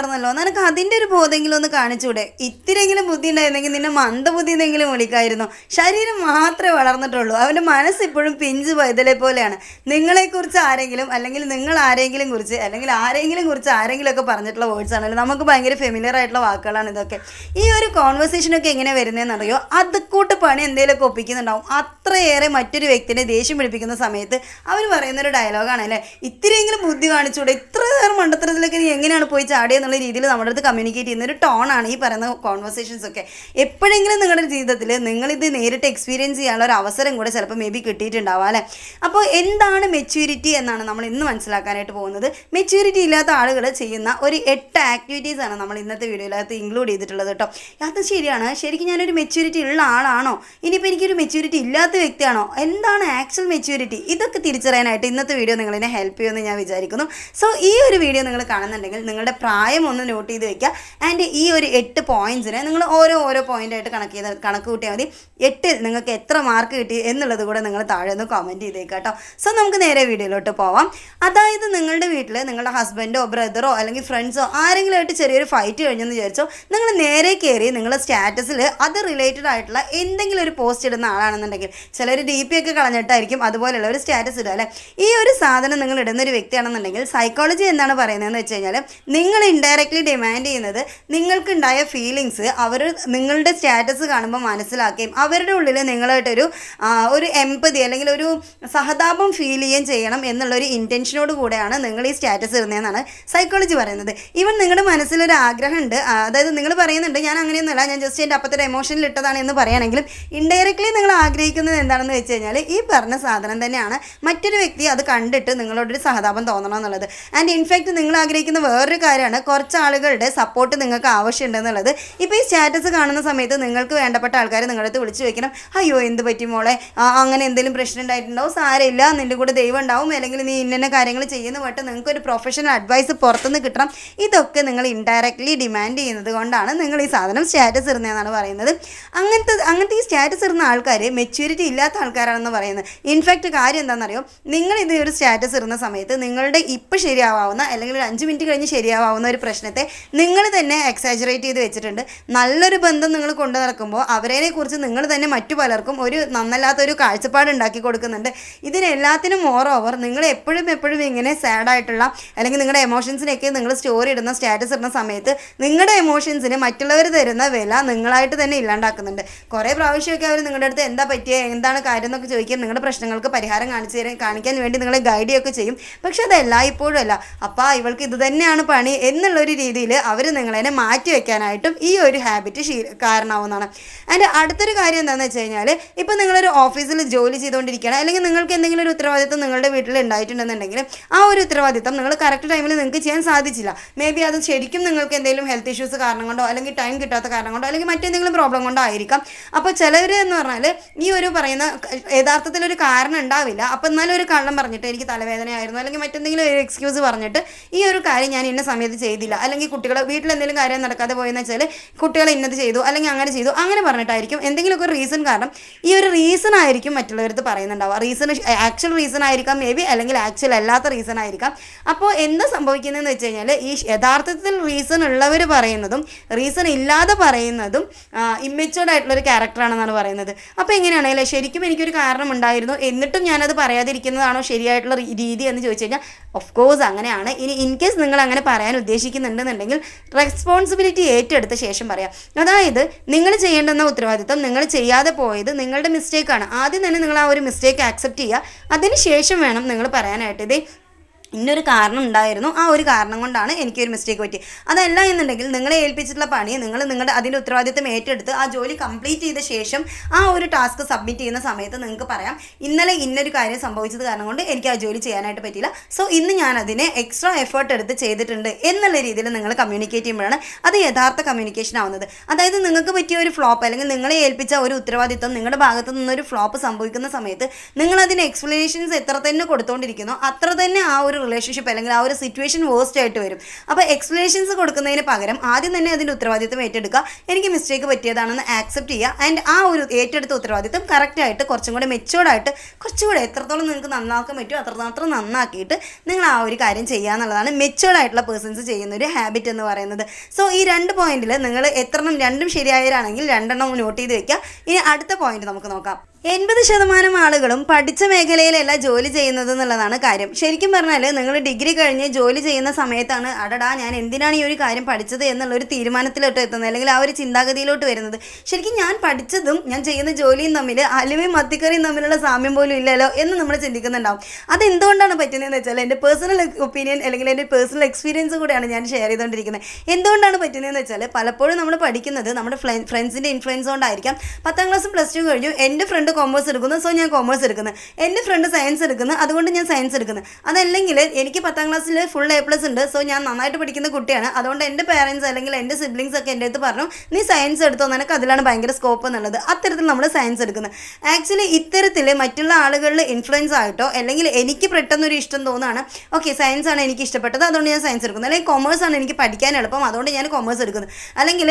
വളർന്നല്ലോ നിനക്ക് അതിന്റെ ഒരു ബോധെങ്കിലും ഒന്ന് കാണിച്ചൂടെ? ഇത്തിരെങ്കിലും ബുദ്ധി ഉണ്ടായിരുന്നെങ്കിൽ നിന്നെ മന്ദബുദ്ധി എന്തെങ്കിലും വിളിക്കായിരുന്നു. ശരീരം മാത്രമേ വളർന്നിട്ടുള്ളൂ. അവന്റെ മനസ്സ് ഇപ്പോഴും പിഞ്ച് പൈതലെ പോലെയാണ്. നിങ്ങളെക്കുറിച്ച് ആരെങ്കിലും അല്ലെങ്കിൽ നിങ്ങൾ ആരെങ്കിലും കുറിച്ച് അല്ലെങ്കിൽ ആരെങ്കിലും കുറിച്ച് ആരെങ്കിലും ഒക്കെ പറഞ്ഞിട്ടുള്ള വേർഡ്സ് ആണല്ലോ. നമുക്ക് ഭയങ്കര ഫെമിലിയർ ആയിട്ടുള്ള വാക്കുകളാണ് ഇതൊക്കെ. ഈ ഒരു കോൺവെർസേഷനൊക്കെ എങ്ങനെ വരുന്നതെന്ന് അറിയോ? അത് കൂട്ട് പണി എന്തെങ്കിലുമൊക്കെ ഒപ്പിക്കുന്നുണ്ടാവും. അത്രയേറെ മറ്റൊരു വ്യക്തിനെ ദേഷ്യം പിടിപ്പിക്കുന്ന സമയത്ത് അവർ പറയുന്നൊരു ഡയലോഗാണ് അല്ലേ ഇത്തിരിയെങ്കിലും ബുദ്ധി കാണിച്ചൂടെ? ഇത്ര നേരം മണ്ടത്തരത്തിലൊക്കെ നീ എങ്ങനെയാണ് പോയി ചാടിയെന്നുള്ള രീതിയിൽ നമ്മുടെ അടുത്ത് കമ്മ്യൂണിക്കേറ്റ് ചെയ്യുന്ന ഒരു ടോണാണ് ഈ പറയുന്ന കോൺവെർസേഷൻസ് ഒക്കെ. എപ്പോഴെങ്കിലും നിങ്ങളുടെ ജീവിതത്തിൽ നിങ്ങളിത് നേരിട്ട് എക്സ്പീരിയൻസ് ചെയ്യാനുള്ള ഒരു അവസരം കൂടെ ചിലപ്പോൾ മേ ബി കിട്ടിയിട്ടുണ്ടാവാം അല്ലേ? അപ്പോൾ എന്താണ് മെച്യൂരിറ്റി എന്നാണ് നമ്മൾ ഇന്ന് മനസ്സിലാക്കാനായിട്ട് പോകുന്നത്. മെച്യൂരിറ്റി ഇല്ലാത്ത ആളുകൾ ചെയ്യുന്ന ഒരു എട്ട് ആക്ടിവിറ്റീസ് ആണ് നമ്മൾ ഇന്നത്തെ വീഡിയോയിലകത്ത് ഇൻക്ലൂഡ് ചെയ്തിട്ടുള്ളത് കേട്ടോ. അത് ശരിയാണ്. ശരിക്കും ഞാനൊരു മെച്യൂരിറ്റി ഉള്ള ആളാണോ? ഇനിയിപ്പോൾ എനിക്കൊരു മെച്യൂരിറ്റി ഇല്ലാത്ത വ്യക്തിയാണോ? എന്താണ് ആക്ച്വൽ മെച്യൂരിറ്റി ഇതൊക്കെ തിരിച്ചറിയാനായിട്ട് ഇന്നത്തെ വീഡിയോ നിങ്ങളെന്നെ ഹെൽപ്പ് ചെയ്യുമെന്ന് ഞാൻ വിചാരിക്കുന്നു. സോ ഈ ഒരു വീഡിയോ നിങ്ങൾ കാണുന്നുണ്ടെങ്കിൽ നിങ്ങളുടെ പ്രായം ഒന്ന് നോട്ട് ചെയ്ത് വെക്കുക ആൻഡ് ഈ ഒരു എട്ട് പോയിന്റ്സിന് നിങ്ങൾ ഓരോ ഓരോ പോയിന്റ് ആയിട്ട് കണക്ക് ചെയ്ത് കണക്ക് കൂട്ടിയാൽ മതി. എട്ടിൽ നിങ്ങൾക്ക് എത്ര മാർക്ക് കിട്ടി എന്നുള്ളത് കൂടെ നിങ്ങൾ താഴെ ഒന്ന് കമന്റ് ചെയ്തേക്കാം കേട്ടോ. സോ നമുക്ക് നേരെ വീഡിയോയിലോട്ട് പോവാം. അതായത് നിങ്ങളുടെ വീട്ടിൽ നിങ്ങളുടെ ഹസ്ബൻഡോ ബ്രദറോ അല്ലെങ്കിൽ ഫ്രണ്ട്സോ ആരെങ്കിലും ആയിട്ട് ചെറിയൊരു ഫൈറ്റ് കഴിഞ്ഞെന്ന് വിചാരിച്ചോ നിങ്ങൾ നേരെ കയറി നിങ്ങളുടെ സ്റ്റാറ്റസിൽ അത് റിലേറ്റഡ് ആയിട്ടുള്ള എന്തെങ്കിലും ഒരു പോസ്റ്റ് ഇടുന്ന ആളാണെന്നുണ്ടെങ്കിൽ ചിലർ ഡി പി ഒക്കെ കളഞ്ഞിട്ടായിരിക്കും അതുപോലെയുള്ള ഒരു സ്റ്റാറ്റസ് ഇടുക അല്ലേ? ഈ ഒരു സാധനം നിങ്ങൾ ഇടുന്ന ഒരു വ്യക്തിയാണെന്നുണ്ടെങ്കിൽ സൈക്കോളജി എന്താണ് പറയുന്നതെന്ന് വെച്ച് കഴിഞ്ഞാൽ നിങ്ങൾ ഇൻഡയറക്റ്റ്ലി ഡിമാൻഡ് ചെയ്യുന്നത് നിങ്ങൾക്കുണ്ടായ ഫീലിങ്സ് അവർ നിങ്ങളുടെ സ്റ്റാറ്റസ് കാണുമ്പോൾ മനസ്സിലാക്കുകയും അവരുടെ ഉള്ളിൽ നിങ്ങളായിട്ടൊരു ഒരു എമ്പതി അല്ലെങ്കിൽ ഒരു സഹതാപം ഫീൽ ചെയ്യുകയും ചെയ്യണം എന്നുള്ളൊരു ഇന്റൻഷനോട് കൂടെയാണ് നിങ്ങൾ ഈ സ്റ്റാറ്റസ് ഇടുന്നതെന്നാണ് സൈക്കോളജി പറയുന്നത്. ഈവൻ നിങ്ങളുടെ മനസ്സിലൊരു ആഗ്രഹമുണ്ട് അതായത് നിങ്ങൾ പറയുന്നുണ്ട് ഞാൻ അങ്ങനെയൊന്നുമല്ല ഞാൻ ജസ്റ്റ് എന്റെ അപ്പത്തെ എമോഷനിൽ ഇട്ടതാണ് എന്ന് പറയുകയാണെങ്കിലും ഇൻഡയറക്റ്റ്ലി നിങ്ങൾ ആഗ്രഹിക്കുന്നത് എന്താണെന്ന് വെച്ച് കഴിഞ്ഞാൽ ഈ പറഞ്ഞ സാധനം തന്നെയാണ് മറ്റൊരു വ്യക്തി അത് കണ്ടിട്ട് നിങ്ങളോടൊരു സഹതാപം തോന്നണം എന്നുള്ളത്. ആൻഡ് ഇൻഫാക്റ്റ് നിങ്ങൾ ആഗ്രഹിക്കുന്ന വേറൊരു കാര്യമാണ് കുറച്ച് ആളുകളുടെ സപ്പോർട്ട് നിങ്ങൾക്ക് ആവശ്യമുണ്ടെന്നുള്ളത് ഇപ്പോൾ ഈ സ്റ്റാറ്റസ് കാണുന്ന സമയത്ത് നിങ്ങൾക്ക് വേണ്ടപ്പെട്ട ആൾക്കാർ നിങ്ങളുടെ അടുത്ത് വിളിച്ചു വെക്കണം അയ്യോ എന്ത് പറ്റി മോളെ? അങ്ങനെ എന്തെങ്കിലും പ്രശ്നം ഉണ്ടായിട്ടുണ്ടാവും സാരമില്ല നിന്റെ കൂടെ ദൈവം ഉണ്ടാവും. അല്ലെങ്കിൽ നീ ഇന്ന കാര്യങ്ങൾ ചെയ്യുന്ന പറ്റും നിങ്ങൾക്ക് ഒരു പ്രൊഫഷണൽ അഡ്വൈസ് പുറത്തുനിന്ന് കിട്ടണം. ഇതൊക്കെ നിങ്ങൾ ഇൻഡയറക്റ്റ്ലി ഡിമാൻഡ് ചെയ്യുന്നത് കൊണ്ടാണ് നിങ്ങൾ ഈ സാധനം സ്റ്റാറ്റസ് ഇടുന്നതെന്നാണ് പറയുന്നത്. അങ്ങനത്തെ അങ്ങനത്തെ ഈ സ്റ്റാറ്റസ് ഇടുന്ന ആൾക്കാർ മെച്യൂരിറ്റി ഇല്ലാത്ത ആൾക്കാരാണെന്ന് പറയുന്നത്. ഇൻഫാക്റ്റ് കാര്യം എന്താണെന്നറിയോ? നിങ്ങൾ ഇത് ഒരു സ്റ്റാറ്റസ് ഇടുന്ന സമയത്ത് നിങ്ങളുടെ ഇപ്പം ശരിയാവാവുന്ന അല്ലെങ്കിൽ ഒരു അഞ്ച് മിനിറ്റ് കഴിഞ്ഞ് ശരിയാവാവുന്ന ഒരു പ്രശ്നത്തെ നിങ്ങൾ തന്നെ എക്സാജറേറ്റ് ചെയ്ത് വെച്ചിട്ടുണ്ട്. നല്ലൊരു ബന്ധം നിങ്ങൾ കൊണ്ടു നടക്കുമ്പോൾ അവരെ കുറിച്ച് നിങ്ങൾ തന്നെ മറ്റു പലർക്കും ഒരു നന്നല്ലാത്തൊരു കാഴ്ചപ്പാട് ഉണ്ടാക്കി കൊടുക്കുന്നുണ്ട്. ഇതിനെല്ലാത്തിനും മോർ ഓവർ നിങ്ങൾ എപ്പോഴും എപ്പോഴും ഇങ്ങനെ സാഡായിട്ടുള്ള അല്ലെങ്കിൽ നിങ്ങളുടെ എമോഷൻസിനൊക്കെ നിങ്ങൾ സ്റ്റോറി ഇടുന്ന സ്റ്റാറ്റസ് ഇടുന്ന സമയത്ത് നിങ്ങളുടെ എമോഷൻസിന് മറ്റുള്ളവർ തരുന്ന വില നിങ്ങളായിട്ട് തന്നെ ഇല്ലാണ്ടാക്കുന്നുണ്ട്. കുറേ പ്രാവശ്യമൊക്കെ അവർ നിങ്ങളുടെ അടുത്ത് എന്താ പറ്റിയ എന്താണ് കാര്യം എന്നൊക്കെ ചോദിക്കാൻ നിങ്ങളുടെ പ്രശ്നങ്ങൾക്ക് പരിഹാരം കാണിച്ചു തരാൻ കാണിക്കാൻ വേണ്ടി നിങ്ങളെ ഗൈഡ് ചെയ്യും. പക്ഷെ അത് എല്ലായ്പ്പോഴും അല്ല. അപ്പം ഇവൾക്ക് ഇത് തന്നെയാണ് പണി എന്നുള്ളൊരു രീതിയിൽ അവർ നിങ്ങളതിനെ മാറ്റി വെക്കാനായിട്ടും ഈ ഒരു ഹാബിറ്റ് ശീ കാരണമാവുന്നതാണ് അതിന്റെ അടുത്തൊരു കാര്യം എന്താണെന്ന് വെച്ച് കഴിഞ്ഞാൽ ഇപ്പോൾ നിങ്ങളൊരു ഓഫീസിൽ ജോലി ചെയ്തുകൊണ്ടിരിക്കുകയാണ് അല്ലെങ്കിൽ നിങ്ങൾക്ക് എന്തെങ്കിലും ഒരു ഉത്തരവാദിത്വം നിങ്ങളുടെ വീട്ടിൽ ഉണ്ടായിട്ടുണ്ടെന്നുണ്ടെങ്കിൽ ആ ഒരു ഉത്തരവാദിത്തം നിങ്ങൾ കറക്റ്റ് ടൈമിൽ നിങ്ങൾക്ക് ചെയ്യാൻ സാധിച്ചില്ല. മേ ബി അത് ശരിക്കും നിങ്ങൾക്ക് എന്തെങ്കിലും ഹെൽത്ത് ഇഷ്യൂസ് കാരണം കൊണ്ടോ അല്ലെങ്കിൽ ടൈം കിട്ടാത്ത കാരണം കൊണ്ടോ അല്ലെങ്കിൽ മറ്റെന്തെങ്കിലും പ്രോബ്ലം കൊണ്ടോ ആയിരിക്കാം. അപ്പോൾ ചിലവർ എന്ന് പറഞ്ഞാൽ ഈ ഒരു പറയുന്ന യഥാർത്ഥത്തിൽ ഒരു കാരണം ഉണ്ടാവില്ല അപ്പോൾ എന്നാലും ഒരു കള്ളം പറഞ്ഞിട്ട് എനിക്ക് തലവേദനയായിരുന്നു അല്ലെങ്കിൽ മറ്റെന്തെങ്കിലും ഒരു എക്സ്ക്യൂസ് പറഞ്ഞിട്ട് ഈ ഒരു കാര്യം ഞാൻ ഇന്ന സമയത്ത് ചെയ്തില്ല. അല്ലെങ്കിൽ കുട്ടികൾ വീട്ടിൽ എന്തെങ്കിലും കാര്യം നടക്കാതെ പോയെന്ന് വെച്ചാൽ കുട്ടികൾ ഇന്നത് ചെയ്തു അല്ലെങ്കിൽ അങ്ങനെ ചെയ്തു അങ്ങനെ പറഞ്ഞിട്ടായിരിക്കും. എന്തെങ്കിലുമൊക്കെ ഒരു റീസൺ കാരണം ഈ ഒരു റീസൺ ആയിരിക്കും മറ്റുള്ളവരടുത്ത് പറയുന്നുണ്ടാവുക. റീസൺ ആക്ച്വൽ റീസൺ ആയിരിക്കാം മേ ബി അല്ലെങ്കിൽ ആക്ച്വൽ അല്ലാത്ത റീസൺ ആയിരിക്കാം. അപ്പോൾ എന്ത് സംഭവിക്കുന്നതെന്ന് വെച്ച് കഴിഞ്ഞാൽ ഈ യഥാർത്ഥത്തിൽ റീസൺ ഉള്ളവർ പറയുന്നതും റീസൺ ഇല്ലാതെ പറയുന്നതും ഇമ്മച്ചുവർഡ് ആയിട്ടുള്ള ഒരു ക്യാരക്ടറാണെന്നാണ് പറയുന്നത്. അപ്പോൾ എങ്ങനെയാണെങ്കിൽ ശരിക്കും എനിക്കൊരു കാരണം ഉണ്ടായിരുന്നു. എന്നിട്ടും ഞാനത് പറയാതിരിക്കുന്നതാണോ ശരിയായിട്ടുള്ള രീതി എന്ന് ചോദിച്ചു കഴിഞ്ഞാൽ ഓഫ് കോഴ്സ് അങ്ങനെയാണ്. ഇനി ഇൻ കേസ് നിങ്ങൾ അങ്ങനെ പറയാൻ ഉദ്ദേശിക്കുന്നുണ്ടെന്നുണ്ടെങ്കിൽ റെസ്പോൺസിബിലിറ്റി ഏറ്റെടുത്ത ശേഷം പറയാം. അതായത് നിങ്ങൾ ചെയ്യേണ്ടുന്ന ഉത്തരവാദിത്തം നിങ്ങൾ ചെയ്യാതെ പോയത് നിങ്ങളുടെ മിസ്റ്റേക്കാണ് ആദ്യം തന്നെ നിങ്ങൾ ആ ഒരു മിസ്റ്റേക്ക് ആക്സെപ്റ്റ് ചെയ്യുക. അതിന് ശേഷം വേണം നിങ്ങൾ പറയാനായിട്ട്. ഇത് ഇന്നൊരു കാരണം ഉണ്ടായിരുന്നു. ആ ഒരു കാരണം കൊണ്ടാണ് എനിക്കൊരു മിസ്റ്റേക്ക് പറ്റി അതല്ല എന്നുണ്ടെങ്കിൽ നിങ്ങളെ ഏൽപ്പിച്ചിട്ടുള്ള പണി നിങ്ങൾ നിങ്ങളുടെ അതിന്റെ ഉത്തരവാദിത്വം ഏറ്റെടുത്ത് ആ ജോലി കംപ്ലീറ്റ് ചെയ്ത ശേഷം ആ ഒരു ടാസ്ക് സബ്മിറ്റ് ചെയ്യുന്ന സമയത്ത് നിങ്ങൾക്ക് പറയാം ഇന്നലെ ഇന്നൊരു കാര്യം സംഭവിച്ചത് കാരണം കൊണ്ട് എനിക്ക് ആ ജോലി ചെയ്യാനായിട്ട് പറ്റിയില്ല. സോ ഇന്ന് ഞാൻ അതിനെ എക്സ്ട്രാ എഫേർട്ട് എടുത്ത് ചെയ്തിട്ടുണ്ട് എന്നുള്ള രീതിയിൽ നിങ്ങൾ കമ്മ്യൂണിക്കേറ്റ് ചെയ്യുമ്പോഴാണ് അത് യഥാർത്ഥ കമ്മ്യൂണിക്കേഷൻ ആവുന്നത്. അതായത് നിങ്ങൾക്ക് പറ്റിയ ഒരു ഫ്ലോപ്പ് അല്ലെങ്കിൽ നിങ്ങളെ ഏൽപ്പിച്ച ഒരു ഉത്തരവാദിത്വം നിങ്ങളുടെ ഭാഗത്തു നിന്നൊരു ഫ്ലോപ്പ് സംഭവിക്കുന്ന സമയത്ത് നിങ്ങൾ അതിന് എക്സ്പ്ലനേഷൻസ് എത്ര തന്നെ കൊടുത്തുകൊണ്ടിരിക്കുന്നോ അത്ര തന്നെ ആ ഒരു റിലേഷൻഷിപ്പ് അല്ലെങ്കിൽ ആ ഒരു സിറ്റുവേഷൻ വേസ്റ്റ് ആയിട്ട് വരും. അപ്പോൾ എക്സ്പ്ലനേഷൻസ് കൊടുക്കുന്നതിന് പകരം ആദ്യം തന്നെ അതിന്റെ ഉത്തരവാദിത്വം ഏറ്റെടുക്കുക. എനിക്ക് മിസ്റ്റേക്ക് പറ്റിയതാണെന്ന് ആക്സെപ്റ്റ് ചെയ്യുക. ആൻഡ് ആ ഒരു ഏറ്റെടുത്ത ഉത്തരവാദിത്വം കറക്റ്റായിട്ട് കുറച്ചും കൂടെ മെച്ചോർഡായിട്ട് കുറച്ചും കൂടെ എത്രത്തോളം നിങ്ങൾക്ക് നന്നാക്കാൻ പറ്റുമോ അത്രമാത്രം നന്നാക്കിയിട്ട് നിങ്ങൾ ആ ഒരു കാര്യം ചെയ്യുക എന്നുള്ളതാണ് മെച്ചോർഡായിട്ടുള്ള പേഴ്സൺസ് ചെയ്യുന്ന ഒരു ഹാബിറ്റ് എന്ന് പറയുന്നത്. സോ ഈ രണ്ട് പോയിന്റിൽ നിങ്ങൾ എത്രണ്ണം രണ്ടും ശരിയായവരാണെങ്കിൽ രണ്ടെണ്ണം നോട്ട് ചെയ്ത് വെക്കുക. ഇനി അടുത്ത പോയിന്റ് നമുക്ക് നോക്കാം. എൺപത് ശതമാനം ആളുകളും പഠിച്ച മേഖലയിലല്ല ജോലി ചെയ്യുന്നത് എന്നുള്ളതാണ് കാര്യം. ശരിക്കും പറഞ്ഞാൽ നിങ്ങൾ ഡിഗ്രി കഴിഞ്ഞ് ജോലി ചെയ്യുന്ന സമയത്താണ് അടടാ ഞാൻ എന്തിനാണ് ഈ ഒരു കാര്യം പഠിച്ചത് എന്നുള്ള ഒരു തീരുമാനത്തിലോട്ട് എത്തുന്നത് അല്ലെങ്കിൽ ആ ഒരു ചിന്താഗതിയിലോട്ട് വരുന്നത്. ശരിക്കും ഞാൻ പഠിച്ചതും ഞാൻ ചെയ്യുന്ന ജോലിയും തമ്മിൽ അലുവയും മത്തിക്കറിയും തമ്മിലുള്ള സാമ്യം പോലും ഇല്ലല്ലോ എന്ന് നമ്മൾ ചിന്തിക്കുന്നുണ്ടാവും. അതെന്തുകൊണ്ടാണ് പറ്റുന്നതെന്ന് വെച്ചാൽ എന്റെ പേഴ്സണൽ ഒപ്പീനിയൻ അല്ലെങ്കിൽ എന്റെ പേഴ്സണൽ എക്സ്പീരിയൻസ് കൂടെയാണ് ഞാൻ ഷെയർ ചെയ്തുകൊണ്ടിരിക്കുന്നത്. എന്തുകൊണ്ടാണ് പറ്റുന്നതെന്ന് വെച്ചാൽ പലപ്പോഴും നമ്മൾ പഠിക്കുന്നത് നമ്മുടെ ഫ്രണ്ട്സിന്റെ ഇൻഫ്ലുവൻസ് കൊണ്ടായിരിക്കാം. പത്താം ക്ലാസ് പ്ലസ് ടു കഴിഞ്ഞു എന്റെ ഫ്രണ്ട് കോമേഴ്സ് എടുക്കുന്നു സോ ഞാൻ കോമേഴ്സ് എടുക്കുന്നത് എന്റെ ഫ്രണ്ട് സയൻസ് എടുക്കുന്നു അതുകൊണ്ട് ഞാൻ സയൻസ് എടുക്കുന്നത് അതല്ലെങ്കിൽ എനിക്ക് പത്താം ക്ലാസ്സിൽ ഫുൾ എ പ്ലസ് ഉണ്ട് സോ ഞാൻ നന്നായിട്ട് പഠിക്കുന്ന കുട്ടിയാണ്. അതുകൊണ്ട് എന്റെ പേരൻസ് അല്ലെങ്കിൽ എന്റെ സിബ്ലിങ്സ് ഒക്കെ എന്റെ അടുത്ത് പറഞ്ഞു നീ സയൻസ് എടുത്തോ? നിനക്ക് അതിലാണ് ഭയങ്കര സ്കോപ്പ് എന്നുള്ളത്. അത്തരത്തിൽ നമ്മൾ സയൻസ് എടുക്കുന്നത് ആക്ച്വലി ഇത്തരത്തിൽ മറ്റുള്ള ആളുകളിൽ ഇൻഫ്ലുവൻസ് ആയിട്ടോ അല്ലെങ്കിൽ എനിക്ക് പെട്ടെന്നൊരു ഇഷ്ടം തോന്നുകയാണ് ഓക്കെ സയൻസ് ആണ് എനിക്ക് ഇഷ്ടപ്പെട്ടത് അതുകൊണ്ട് ഞാൻ സയൻസ് എടുക്കുന്നത് അല്ലെങ്കിൽ കൊമേഴ്സ് ആണ് എനിക്ക് പഠിക്കാൻ എളുപ്പം അതുകൊണ്ട് ഞാൻ കൊമേഴ്സ് എടുക്കുന്നത് അല്ലെങ്കിൽ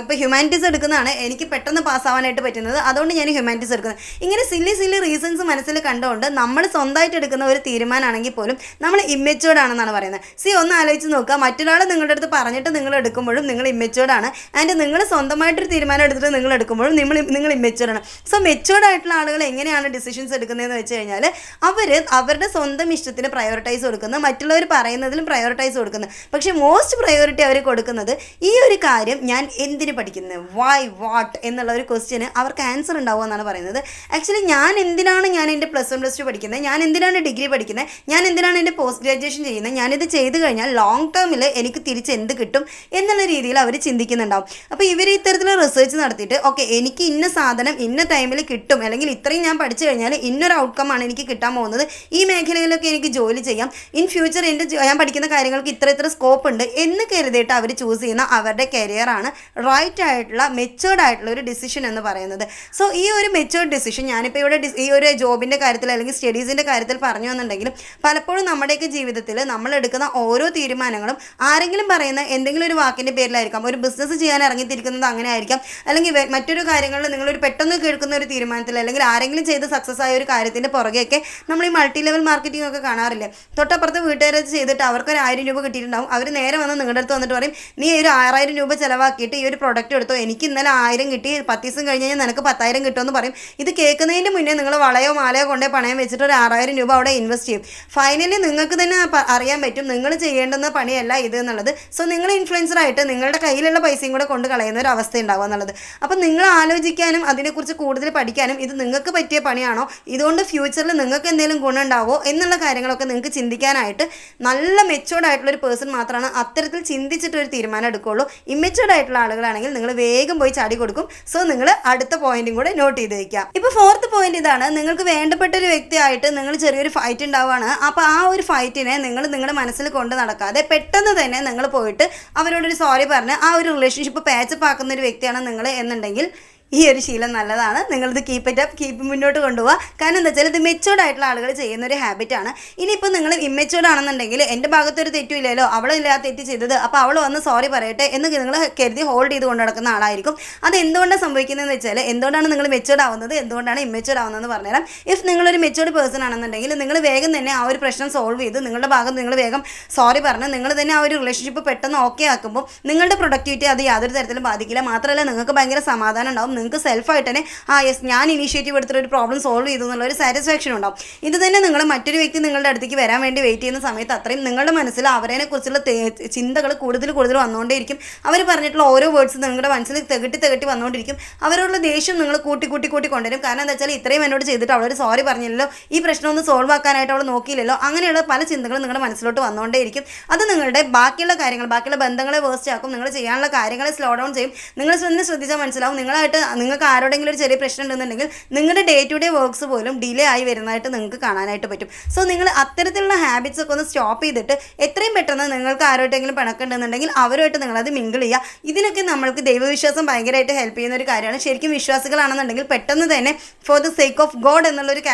ഇപ്പോൾ ഹ്യൂമാനിറ്റീസ് എടുക്കുന്നതാണ് എനിക്ക് പെട്ടെന്ന് പാസ്സാവാനായിട്ട് പറ്റുന്നത് അതുകൊണ്ട് ഞാൻ ഹ്യൂമാനിറ്റീസ് എടുക്കുന്നത് ഇങ്ങനെ സില്ലി സില്ലി റീസൺസ് മനസ്സിൽ കണ്ടുകൊണ്ട് നമ്മൾ സ്വന്തമായിട്ട് എടുക്കുന്ന ഒരു തീരുമാനമാണെങ്കിൽ പോലും നമ്മൾ ഇമ്മച്ചുവേർഡ് ആണെന്നാണ് പറയുന്നത്. സി ഒന്ന് ആലോചിച്ച് നോക്കുക. മറ്റൊരാൾ നിങ്ങളുടെ അടുത്ത് പറഞ്ഞിട്ട് നിങ്ങൾ എടുക്കുമ്പോഴും നിങ്ങൾ ഇമ്മച്ചുവേർഡ് ആണ്. ആൻഡ് നിങ്ങൾ സ്വന്തമായിട്ടൊരു തീരുമാനം എടുത്തിട്ട് നിങ്ങൾ എടുക്കുമ്പോഴും നിങ്ങൾ നിങ്ങൾ ഇമ്മച്ചുവേർഡ് സോ മെച്ചുവേർഡ് ആയിട്ടുള്ള ആളുകൾ എങ്ങനെയാണ് ഡിസിഷൻസ് എടുക്കുന്നതെന്ന് വെച്ച് കഴിഞ്ഞാൽ അവർ അവരുടെ സ്വന്തം ഇഷ്ടത്തിന് പ്രയോറിറ്റൈസ് കൊടുക്കുന്നത് മറ്റുള്ളവർ പറയുന്നതിലും പ്രയോറിറ്റൈസ് കൊടുക്കുന്നത് പക്ഷേ മോസ്റ്റ് പ്രയോറിറ്റി അവർ കൊടുക്കുന്നത് ഈ ഒരു കാര്യം ഞാൻ എന്തിന് പഠിക്കുന്നത്? വൈ വാട്ട് എന്നുള്ള ഒരു ക്വസ്റ്റ്യന് അവർക്ക് ആൻസർ ഉണ്ടാവുക എന്നാണ് പറയുന്നത്. ആക്ച്വലി ഞാൻ എന്തിനാണ് ഞാൻ എന്റെ പ്ലസ് വൺ പ്ലസ് ടു പഠിക്കുന്നത്? ഞാൻ എന്തിനാണ് ഡിഗ്രി പഠിക്കുന്നത്? ഞാൻ എന്തിനാണ് എന്റെ പോസ്റ്റ് ഗ്രാജുവേഷൻ ചെയ്യുന്നത്? ഞാനിത് ചെയ്ത് കഴിഞ്ഞാൽ ലോങ് ടേമിൽ എനിക്ക് തിരിച്ച് എന്ത് കിട്ടും എന്നുള്ള രീതിയിൽ അവർ ചിന്തിക്കുന്നുണ്ടാവും. അപ്പോൾ ഇവർ ഇത്തരത്തിലുള്ള റിസർച്ച് നടത്തിയിട്ട് ഓക്കെ എനിക്ക് ഇന്ന സാധനം ഇന്ന ടൈമിൽ കിട്ടും അല്ലെങ്കിൽ ഇത്രയും ഞാൻ പഠിച്ചു കഴിഞ്ഞാൽ ഇന്നൊരു ഔട്ട്കം ആണ് എനിക്ക് കിട്ടാൻ പോകുന്നത്. ഈ മേഖലയിലൊക്കെ എനിക്ക് ജോലി ചെയ്യാം. ഇൻ ഫ്യൂച്ചർ എന്റെ ഞാൻ പഠിക്കുന്ന കാര്യങ്ങൾക്ക് ഇത്ര ഇത്ര സ്കോപ്പ് ഉണ്ട് എന്ന് കരുതിയിട്ട് അവർ ചൂസ് ചെയ്യുന്ന അവരുടെ കരിയറാണ് റൈറ്റ് ആയിട്ടുള്ള മെച്ചേർഡ് ആയിട്ടുള്ള ഒരു ഡിസിഷൻ എന്ന് പറയുന്നത്. സോ ഈ ഒരു മെച്ചുവേർഡ് ഡിസിഷൻ ഞാനിപ്പോൾ ഇവിടെ ഈ ഒരു ജോബിന്റെ കാര്യത്തിൽ അല്ലെങ്കിൽ സ്റ്റഡീസിന്റെ കാര്യത്തിൽ പറഞ്ഞു എന്നുണ്ടെങ്കിലും പലപ്പോഴും നമ്മുടെയൊക്കെ ജീവിതത്തിൽ നമ്മൾ എടുക്കുന്ന ഓരോ തീരുമാനങ്ങളും ആരെങ്കിലും പറയുന്ന എന്തെങ്കിലും ഒരു വാക്കിന്റെ പേരിലായിരിക്കാം. ഒരു ബിസിനസ് ചെയ്യാൻ ഇറങ്ങിത്തിരിക്കുന്നത് അങ്ങനെ ആയിരിക്കാം അല്ലെങ്കിൽ മറ്റൊരു കാര്യങ്ങളിൽ നിങ്ങളൊരു പെട്ടെന്ന് കേൾക്കുന്ന ഒരു തീരുമാനത്തിൽ അല്ലെങ്കിൽ ആരെങ്കിലും ചെയ്ത് സക്സസ് ആയ ഒരു കാര്യത്തിന്റെ പുറകെയൊക്കെ നമ്മൾ ഈ മൾട്ടി ലെവൽ മാർക്കറ്റിംഗ് ഒക്കെ കാണാറില്ലേ? തൊട്ടപ്പുറത്ത് വീട്ടുകാരെ ചെയ്തിട്ട് അവർക്ക് ഒരു ആയിരം രൂപ കിട്ടിയിട്ടുണ്ടാവും. അവർ നേരെ വന്ന് നിങ്ങളുടെ അടുത്ത് വന്നിട്ട് പറയും നീ ഒരു ആറായിരം രൂപ ചിലവാക്കിയിട്ട് ഈ ഒരു പ്രൊഡക്റ്റ് എടുത്തോ. എനിക്ക് ഇന്നലെ ആയിരം കിട്ടി. പത്ത് ദിവസം കഴിഞ്ഞ് കഴിഞ്ഞാൽ നിനക്ക് പത്തായിരം കിട്ടുമെന്ന് പറയും. ഇത് കേൾക്കുന്നതിന് മുന്നേ നിങ്ങൾ വളയോ മാലയോ കൊണ്ടേ പണയം വെച്ചിട്ട് ഒരു ആറായിരം രൂപ അവിടെ ഇൻവെസ്റ്റ് ചെയ്യും. ഫൈനലി നിങ്ങൾക്ക് തന്നെ അറിയാൻ പറ്റും നിങ്ങൾ ചെയ്യേണ്ടുന്ന പണിയല്ല ഇത് എന്നുള്ളത്. സോ നിങ്ങൾ ഇൻഫ്ലുവൻസർ ആയിട്ട് നിങ്ങളുടെ കയ്യിലുള്ള പൈസയും കൂടെ കൊണ്ട് കളയുന്ന ഒരു അവസ്ഥ ഉണ്ടാവുക എന്നുള്ളത്. അപ്പം നിങ്ങൾ ആലോചിക്കാനും അതിനെക്കുറിച്ച് കൂടുതൽ പഠിക്കാനും ഇത് നിങ്ങൾക്ക് പറ്റിയ പണിയാണോ? ഇതുകൊണ്ട് ഫ്യൂച്ചറിൽ നിങ്ങൾക്ക് എന്തെങ്കിലും ഗുണമുണ്ടാവോ എന്നുള്ള കാര്യങ്ങളൊക്കെ നിങ്ങൾക്ക് ചിന്തിക്കാനായിട്ട് നല്ല മെച്ചോർഡ് ആയിട്ടുള്ള ഒരു പേഴ്സൺ മാത്രമാണ് അത്തരത്തിൽ ചിന്തിച്ചിട്ട് ഒരു തീരുമാനം എടുക്കുകയുള്ളൂ. ഇമ്മെച്ചുവേർഡ് ആയിട്ടുള്ള ആളുകളാണെങ്കിൽ നിങ്ങൾ വേഗം പോയി ചാടി കൊടുക്കും. സോ നിങ്ങൾ അടുത്ത പോയിന്റും കൂടെ നോട്ട് ചെയ്ത് വയ്ക്കാം ഇപ്പോൾ ഫോർത്ത് പോയിന്റ് ഇതാണ്. നിങ്ങൾക്ക് വേണ്ടപ്പെട്ട ഒരു വ്യക്തിയായിട്ട് നിങ്ങൾ ചെറിയൊരു ഫൈറ്റ് ഉണ്ടാവുകയാണ്. അപ്പൊ ആ ഒരു ഫൈറ്റിനെ നിങ്ങൾ നിങ്ങളുടെ മനസ്സിൽ കൊണ്ട് നടക്കാതെ പെട്ടെന്ന് തന്നെ നിങ്ങൾ പോയിട്ട് അവരോടൊരു സോറി പറഞ്ഞ് ആ ഒരു റിലേഷൻഷിപ്പ് പാച്ചപ്പ് ആക്കുന്ന ഒരു വ്യക്തിയാണ് നിങ്ങൾ എന്നുണ്ടെങ്കിൽ ഈ ഒരു ശീലം നല്ലതാണ്. നിങ്ങളിത് കീപ്പ് ഇറ്റ് അപ്പ് കീപ്പ് മുന്നോട്ട് കൊണ്ടുപോകുക കാരണം എന്താ വെച്ചാൽ ഇത് മെച്ചോർഡ് ആയിട്ടുള്ള ആളുകൾ ചെയ്യുന്ന ഒരു ഹാബിറ്റാണ് ഇനിയിപ്പോൾ നിങ്ങൾ ഇമ്മെച്ചുവേർഡ് ആണെന്നുണ്ടെങ്കിൽ എന്റെ ഭാഗത്തൊരു തെറ്റുമില്ലല്ലോ. അവളില്ല ആ തെറ്റ് ചെയ്തത്? അപ്പോൾ അവൾ വന്ന് സോറി പറയട്ടെ എന്ന് നിങ്ങൾ കരുതി ഹോൾഡ് ചെയ്ത് കൊണ്ട് നടക്കുന്ന ആളായിരിക്കും. അത് എന്തുകൊണ്ടാണ് സംഭവിക്കുന്നതെന്ന് വെച്ചാൽ എന്തുകൊണ്ടാണ് നിങ്ങൾ മെച്ചോർഡ് ആവുന്നത്? എന്തുകൊണ്ടാണ് ഇമ്മെച്ചുവേർഡ് ആവുന്നതെന്ന് പറഞ്ഞുതരാം. ഇഫ് നിങ്ങളൊരു മെച്ചോർഡ് പേഴ്സൺ ആണെന്നുണ്ടെങ്കിൽ നിങ്ങൾ വേഗം തന്നെ ആ ഒരു പ്രശ്നം സോൾവ് ചെയ്ത് നിങ്ങളുടെ ഭാഗം നിങ്ങൾ വേഗം സോറി പറഞ്ഞ് നിങ്ങൾ തന്നെ ആ ഒരു റിലേഷൻഷിപ്പ് പെട്ടെന്ന് ഓക്കെ ആക്കുമ്പോൾ നിങ്ങളുടെ പ്രൊഡക്ടിവിറ്റി അത് യാതൊരു തരത്തിലും ബാധിക്കില്ല. മാത്രമല്ല നിങ്ങൾക്ക് ഭയങ്കര സമാധാനം ഉണ്ടാവും. നിങ്ങൾക്ക് സെൽഫായിട്ട് തന്നെ ആ യെസ് ഞാൻ ഇനീഷ്യേറ്റീവ് എടുത്തിട്ട് ഒരു പ്രോബ്ലം സോൾവ് ചെയ്തു എന്നുള്ള ഒരു സാറ്റിസ്ഫാക്ഷൻ ഉണ്ടാവും. ഇത് തന്നെ നിങ്ങൾ മറ്റൊരു വ്യക്തി നിങ്ങളുടെ അടുത്തേക്ക് വരാൻ വേണ്ടി വെയിറ്റ് ചെയ്യുന്ന സമയത്ത് അത്രയും നിങ്ങളുടെ മനസ്സിൽ അവരെ കുറിച്ചുള്ള ചിന്തകൾ കൂടുതൽ കൂടുതൽ വന്നുകൊണ്ടേയിരിക്കും. അവർ പറഞ്ഞിട്ടുള്ള ഓരോ വേർഡ്സ് നിങ്ങളുടെ മനസ്സിൽ തെകട്ടി തെകട്ടി വന്നുകൊണ്ടിരിക്കും. അവരോടുള്ള ദേഷ്യം നിങ്ങൾ കൂട്ടി കൂട്ടി കൂട്ടി കൊണ്ടുവരും. കാരണം എന്താ വെച്ചാൽ ഇത്രയും എന്നോട് ചെയ്തിട്ട് അവളൊരു സോറി പറഞ്ഞില്ലല്ലോ ഈ പ്രശ്നം ഒന്ന് സോൾവ് ആക്കാനായിട്ട് അവൾ നോക്കിയില്ലല്ലോ അങ്ങനെയുള്ള പല ചിന്തകളും നിങ്ങളുടെ മനസ്സിലോട്ട് വന്നുകൊണ്ടേയിരിക്കും. അത് നിങ്ങളുടെ ബാക്കിയുള്ള കാര്യങ്ങൾ ബാക്കിയുള്ള ബന്ധങ്ങളെ വേസ്റ്റ് ആക്കും. നിങ്ങൾ ചെയ്യാനുള്ള കാര്യങ്ങളെ സ്ലോ ഡൗൺ ചെയ്യും. നിങ്ങൾ തന്നെ ശ്രദ്ധിച്ചാൽ മനസ്സിലാവും. നിങ്ങളായിട്ട് നിങ്ങൾക്ക് ആരോടെങ്കിലും ഒരു ചെറിയ പ്രശ്നം ഉണ്ടെന്നുണ്ടെങ്കിൽ നിങ്ങളുടെ ഡേ ടു ഡേ വർക്ക്സ് പോലും ഡിലേ ആയി വരുന്നതായിട്ട് നിങ്ങൾക്ക് കാണാനായിട്ട് പറ്റും. സോ നിങ്ങൾ അത്തരത്തിലുള്ള ഹാബിറ്റ്സ് ഒക്കെ ഒന്ന് സ്റ്റോപ്പ് ചെയ്തിട്ട് എത്രയും പെട്ടെന്ന് നിങ്ങൾക്ക് ആരോട്ടെങ്കിലും പിണക്കുണ്ടെന്നുണ്ടെങ്കിൽ അവരുമായിട്ട് നിങ്ങളത് മിങ്കിൾ ചെയ്യുക. ഇതിനൊക്കെ നമ്മൾക്ക് ദൈവവിശ്വാസം ഭയങ്കരമായിട്ട് ഹെൽപ്പ് ചെയ്യുന്ന ഒരു കാര്യമാണ്. ശരിക്കും വിശ്വാസികളാണെന്നുണ്ടെങ്കിൽ പെട്ടെന്ന് തന്നെ for the sake of God എന്നുള്ളൊരു